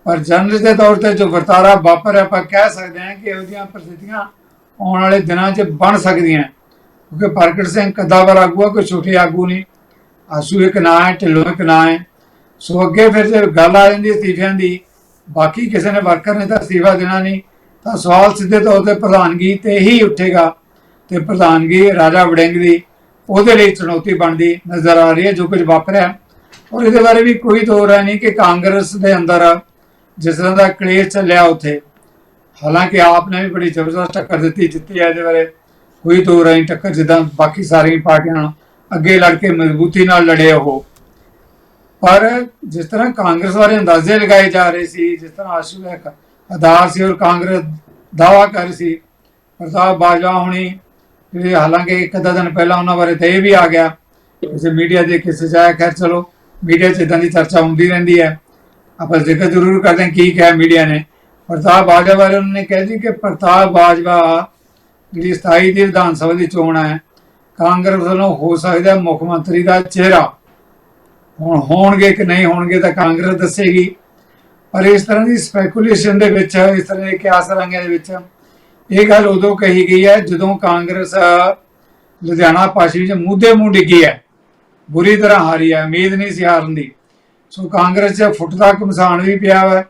ਪਰ ਜਨਰਲ ਦੇ ਤੌਰ ਤੇ ਜੋ ਵਰਤਾਰਾ ਵਾਪਰ ਹੈ, ਆਪਾਂ ਕਹਿ ਸਕਦੇ ਹਾਂ ਕਿ ਉਹਦੀਆਂ ਜਿਹੀਆਂ ਪ੍ਰਸਥਿਤੀਆਂ ਆਉਣ ਵਾਲੇ ਦਿਨਾਂ 'ਚ ਬਣ ਸਕਦੀਆਂ ਕਿਉਂਕਿ ਪ੍ਰਗਟ ਸਿੰਘ ਕਦਾਵਰ ਆਗੂ ਆ, ਕੋਈ ਛੋਟੇ ਆਗੂ ਨਹੀਂ। ਆਸੂ ਇੱਕ ਨਾਂ ਹੈ, ਢਿੱਲੋਂ ਇੱਕ ਨਾਂ ਹੈ। ਸੋ ਅੱਗੇ ਫਿਰ ਜੇ ਗੱਲ ਆ ਜਾਂਦੀ ਅਸਤੀਫਿਆਂ ਦੀ, ਬਾਕੀ ਕਿਸੇ ਨੇ ਵਰਕਰ ਨੇ ਤਾਂ ਅਸਤੀਫਾ ਦੇਣਾ ਨਹੀਂ, ਤਾਂ ਸਵਾਲ ਸਿੱਧੇ ਤੌਰ ਤੇ ਪ੍ਰਧਾਨਗੀ ਤੇ ਹੀ ਉੱਠੇਗਾ ਤੇ ਪ੍ਰਧਾਨਗੀ ਰਾਜਾ ਵੜਿੰਗ ਦੀ ਉਹਦੇ ਲਈ ਚੁਣੌਤੀ ਬਣਦੀ ਨਜ਼ਰ ਆ ਰਹੀ ਹੈ, ਜੋ ਕੁਝ ਵਾਪਰਿਆ ਔਰ ਇਹਦੇ ਬਾਰੇ ਵੀ ਕੋਈ ਦੋ ਰਾਏ ਨਹੀਂ ਕਿ ਕਾਂਗਰਸ ਦੇ ਅੰਦਰ ਜਿਸ ਤਰ੍ਹਾਂ ਦਾ ਕਲੇਸ਼ ਚੱਲਿਆ ਉੱਥੇ, ਹਾਲਾਂਕਿ ਆਪ ਨੇ ਵੀ ਬੜੀ ਜ਼ਬਰਦਸਤ ਟੱਕਰ ਦਿੱਤੀ, ਜਿੱਤੀ ਹੈ ਇਹਦੇ ਬਾਰੇ ਕੋਈ ਦੋ ਰਾਏ ਨਹੀਂ, ਟੱਕਰ ਜਿੱਦਾਂ ਬਾਕੀ ਸਾਰੀਆਂ ਪਾਰਟੀਆਂ ਅੱਗੇ ਲੜ ਕੇ ਮਜ਼ਬੂਤੀ ਨਾਲ ਲੜੇ ਉਹ। ਪਰ ਜਿਸ ਤਰ੍ਹਾਂ ਕਾਂਗਰਸ ਬਾਰੇ ਅੰਦਾਜ਼ੇ ਲਗਾਏ ਜਾ ਰਹੇ ਸੀ, ਜਿਸ ਤਰ੍ਹਾਂ ਆਸ਼ੂ ਦਾ ਇੱਕ ਆਧਾਰ ਸੀ ਔਰ ਕਾਂਗਰਸ ਦਾਵਾ ਕਰ ਰਹੀ ਸੀ, ਪ੍ਰਤਾਪ ਬਾਜਵਾ ਹੁਣੀ ਜਿਹੜੇ ਹਾਲਾਂਕਿ ਇੱਕ ਅੱਧਾ ਦਿਨ ਪਹਿਲਾਂ ਉਹਨਾਂ ਬਾਰੇ ਤਾਂ ਇਹ ਵੀ ਆ ਗਿਆ ਕਿਸੇ ਮੀਡੀਆ ਦੇ ਕਿਸੇ ਜਾਇਆ ਖੈਰ ਚਲੋ, ਮੀਡੀਆ 'ਚ ਇਦਾਂ ਦੀ ਚਰਚਾ ਹੁੰਦੀ ਰਹਿੰਦੀ ਹੈ। ਆਪਾਂ ਜ਼ਿਕਰ ਜ਼ਰੂਰ ਕਰਦੇ ਹਾਂ ਕੀ ਕਿਹਾ ਮੀਡੀਆ ਨੇ। ਪ੍ਰਤਾਪ ਬਾਜਵਾ ਬਾਰੇ ਉਹਨਾਂ ਨੇ ਕਿਹਾ ਜੀ ਕਿ ਪ੍ਰਤਾਪ ਬਾਜਵਾ ਜਿਹੜੀ 27 ਦੀ ਵਿਧਾਨ ਸਭਾ ਦੀ ਚੋਣ ਹੈ, ਕਾਂਗਰਸ ਵੱਲੋਂ ਹੋ ਸਕਦਾ ਮੁੱਖ ਮੰਤਰੀ ਦਾ ਚਿਹਰਾ ਹੁਣ ਹੋਣਗੇ ਕਿ ਨਹੀਂ ਹੋਣਗੇ ਤਾਂ ਕਾਂਗਰਸ ਦੱਸੇਗੀ। ਪਰ ਇਸ ਤਰ੍ਹਾਂ ਦੀ ਸਪੈਕੂਲੇਸ਼ਨ ਦੇ ਵਿੱਚ, ਇਸ ਤਰ੍ਹਾਂ ਦੇ ਕਿਆਸ ਰੰਗਾਂ ਦੇ ਵਿੱਚ ਇਹ ਗੱਲ ਉਦੋਂ ਕਹੀ ਗਈ ਹੈ ਜਦੋਂ ਕਾਂਗਰਸ ਲੁਧਿਆਣਾ ਪੱਛਮੀ ਚ ਮੂਧੇ ਮੂੰਹ ਡਿੱਗੀ ਹੈ। ਬੁਰੀ ਤਰ੍ਹਾਂ ਹਾਰੀ ਹੈ, ਉਮੀਦ ਨਹੀਂ ਸੀ ਹਾਰਨ ਦੀ। ਸੋ ਕਾਂਗਰਸ 'ਚ ਫੁੱਟ ਦਾ ਘਮਸਾਨ ਵੀ ਪਿਆ ਹੈ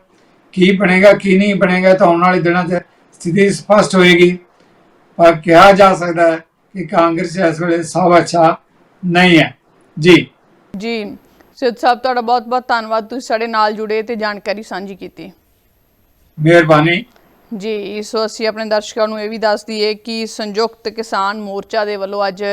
ਕੀ ਬਣੇਗਾ, ਕੀ ਨਹੀਂ ਬਣੇਗਾ ਤਾਂ ਆਉਣ ਵਾਲੇ ਦਿਨਾਂ 'ਚ ਸਥਿਤੀ ਸਪਸ਼ਟ ਹੋਏਗੀ। ਪਰ ਕਿਹਾ ਜਾ ਸਕਦਾ ਹੈ ਕਿ ਕਾਂਗਰਸ ਇਸ ਵੇਲੇ ਸਭ ਅੱਛਾ ਨਹੀਂ ਹੈ। ਜੀ। ਜੀ। ਸਿੱਧ ਸਾਹਿਬ ਤੁਹਾਡਾ ਬਹੁਤ ਬਹੁਤ ਧੰਨਵਾਦ। ਤੁਸੀਂ ਸਾਡੇ ਨਾਲ ਜੁੜੇ ਤੇ ਜਾਣਕਾਰੀ ਸਾਂਝੀ ਕੀਤੀ। ਮਿਹਰਬਾਨੀ। ਜੀ ਸੋ ਅਸੀਂ ਆਪਣੇ ਦਰਸ਼ਕਾਂ ਨੂੰ ਇਹ ਵੀ ਦੱਸ ਦਈਏ ਕਿ ਸੰਯੁਕਤ ਕਿਸਾਨ ਮੋਰਚਾ ਦੇ ਵੱਲੋਂ ਅੱਜ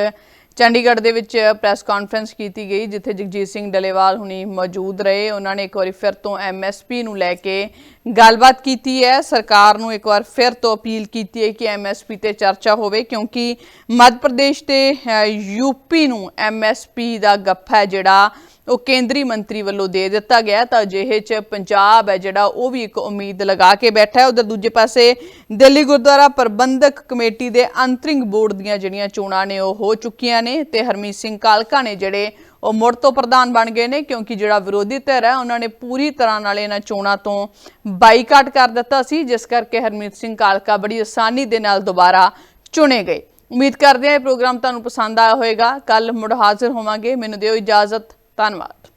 ਚੰਡੀਗੜ੍ਹ ਦੇ ਵਿੱਚ ਪ੍ਰੈਸ ਕਾਨਫਰੰਸ ਕੀਤੀ ਗਈ ਜਿੱਥੇ ਜਗਜੀਤ ਸਿੰਘ ਡਲੇਵਾਲ ਹੁਣੀ ਮੌਜੂਦ ਰਹੇ। ਉਹਨਾਂ ਨੇ ਇੱਕ ਵਾਰੀ ਫਿਰ ਤੋਂ ਐਮਐਸਪੀ ਨੂੰ ਲੈ ਕੇ ਗੱਲਬਾਤ ਕੀਤੀ ਹੈ। ਸਰਕਾਰ ਨੂੰ ਇੱਕ ਵਾਰ ਫਿਰ ਤੋਂ ਅਪੀਲ ਕੀਤੀ ਹੈ ਕਿ ਐਮਐਸਪੀ ਤੇ ਚਰਚਾ ਹੋਵੇ ਕਿਉਂਕਿ ਮੱਧ ਪ੍ਰਦੇਸ਼ ਤੇ ਯੂਪੀ ਨੂੰ ਐਮਐਸਪੀ ਦਾ ਗੱਫਾ ਜਿਹੜਾ ਉਹ ਕੇਂਦਰੀ ਮੰਤਰੀ ਵੱਲੋਂ ਦੇ ਦਿੱਤਾ ਗਿਆ ਤਾਂ ਅਜਿਹੇ ਚ ਪੰਜਾਬ ਹੈ ਜਿਹੜਾ, ਉਹ ਵੀ ਇੱਕ ਉਮੀਦ ਲਗਾ ਕੇ ਬੈਠਾ ਹੈ। ਉਧਰ ਦੂਜੇ ਪਾਸੇ ਦਿੱਲੀ ਗੁਰਦੁਆਰਾ ਪ੍ਰਬੰਧਕ ਕਮੇਟੀ ਦੇ ਅੰਤਰਿੰਗ ਬੋਰਡ ਦੀਆਂ ਜਿਹੜੀਆਂ ਚੋਣਾਂ ਨੇ, ਉਹ ਹੋ ਚੁੱਕੀਆਂ ਨੇ ਤੇ ਹਰਮੀਤ ਸਿੰਘ ਕਾਲਕਾ ਨੇ ਜਿਹੜੇ, ਉਹ ਮੁੜ ਤੋਂ ਪ੍ਰਧਾਨ ਬਣ ਗਏ ਨੇ ਕਿਉਂਕਿ ਜਿਹੜਾ ਵਿਰੋਧੀ ਧਿਰ ਹੈ, ਉਹਨਾਂ ਨੇ ਪੂਰੀ ਤਰ੍ਹਾਂ ਨਾਲ ਇਹਨਾਂ ਚੋਣਾਂ ਤੋਂ ਬਾਈਕਾਟ ਕਰ ਦਿੱਤਾ ਸੀ, ਜਿਸ ਕਰਕੇ ਹਰਮੀਤ ਸਿੰਘ ਕਾਲਕਾ ਬੜੀ ਆਸਾਨੀ ਦੇ ਨਾਲ ਦੁਬਾਰਾ ਚੁਣੇ ਗਏ। ਉਮੀਦ ਕਰਦੇ ਹਾਂ ਇਹ ਪ੍ਰੋਗਰਾਮ ਤੁਹਾਨੂੰ ਪਸੰਦ ਆਇਆ ਹੋਵੇਗਾ। ਕੱਲ ਮੁੜ ਹਾਜ਼ਰ ਹੋਵਾਂਗੇ। ਮੈਨੂੰ ਦਿਓ ਇਜਾਜ਼ਤ। ਧੰਨਵਾਦ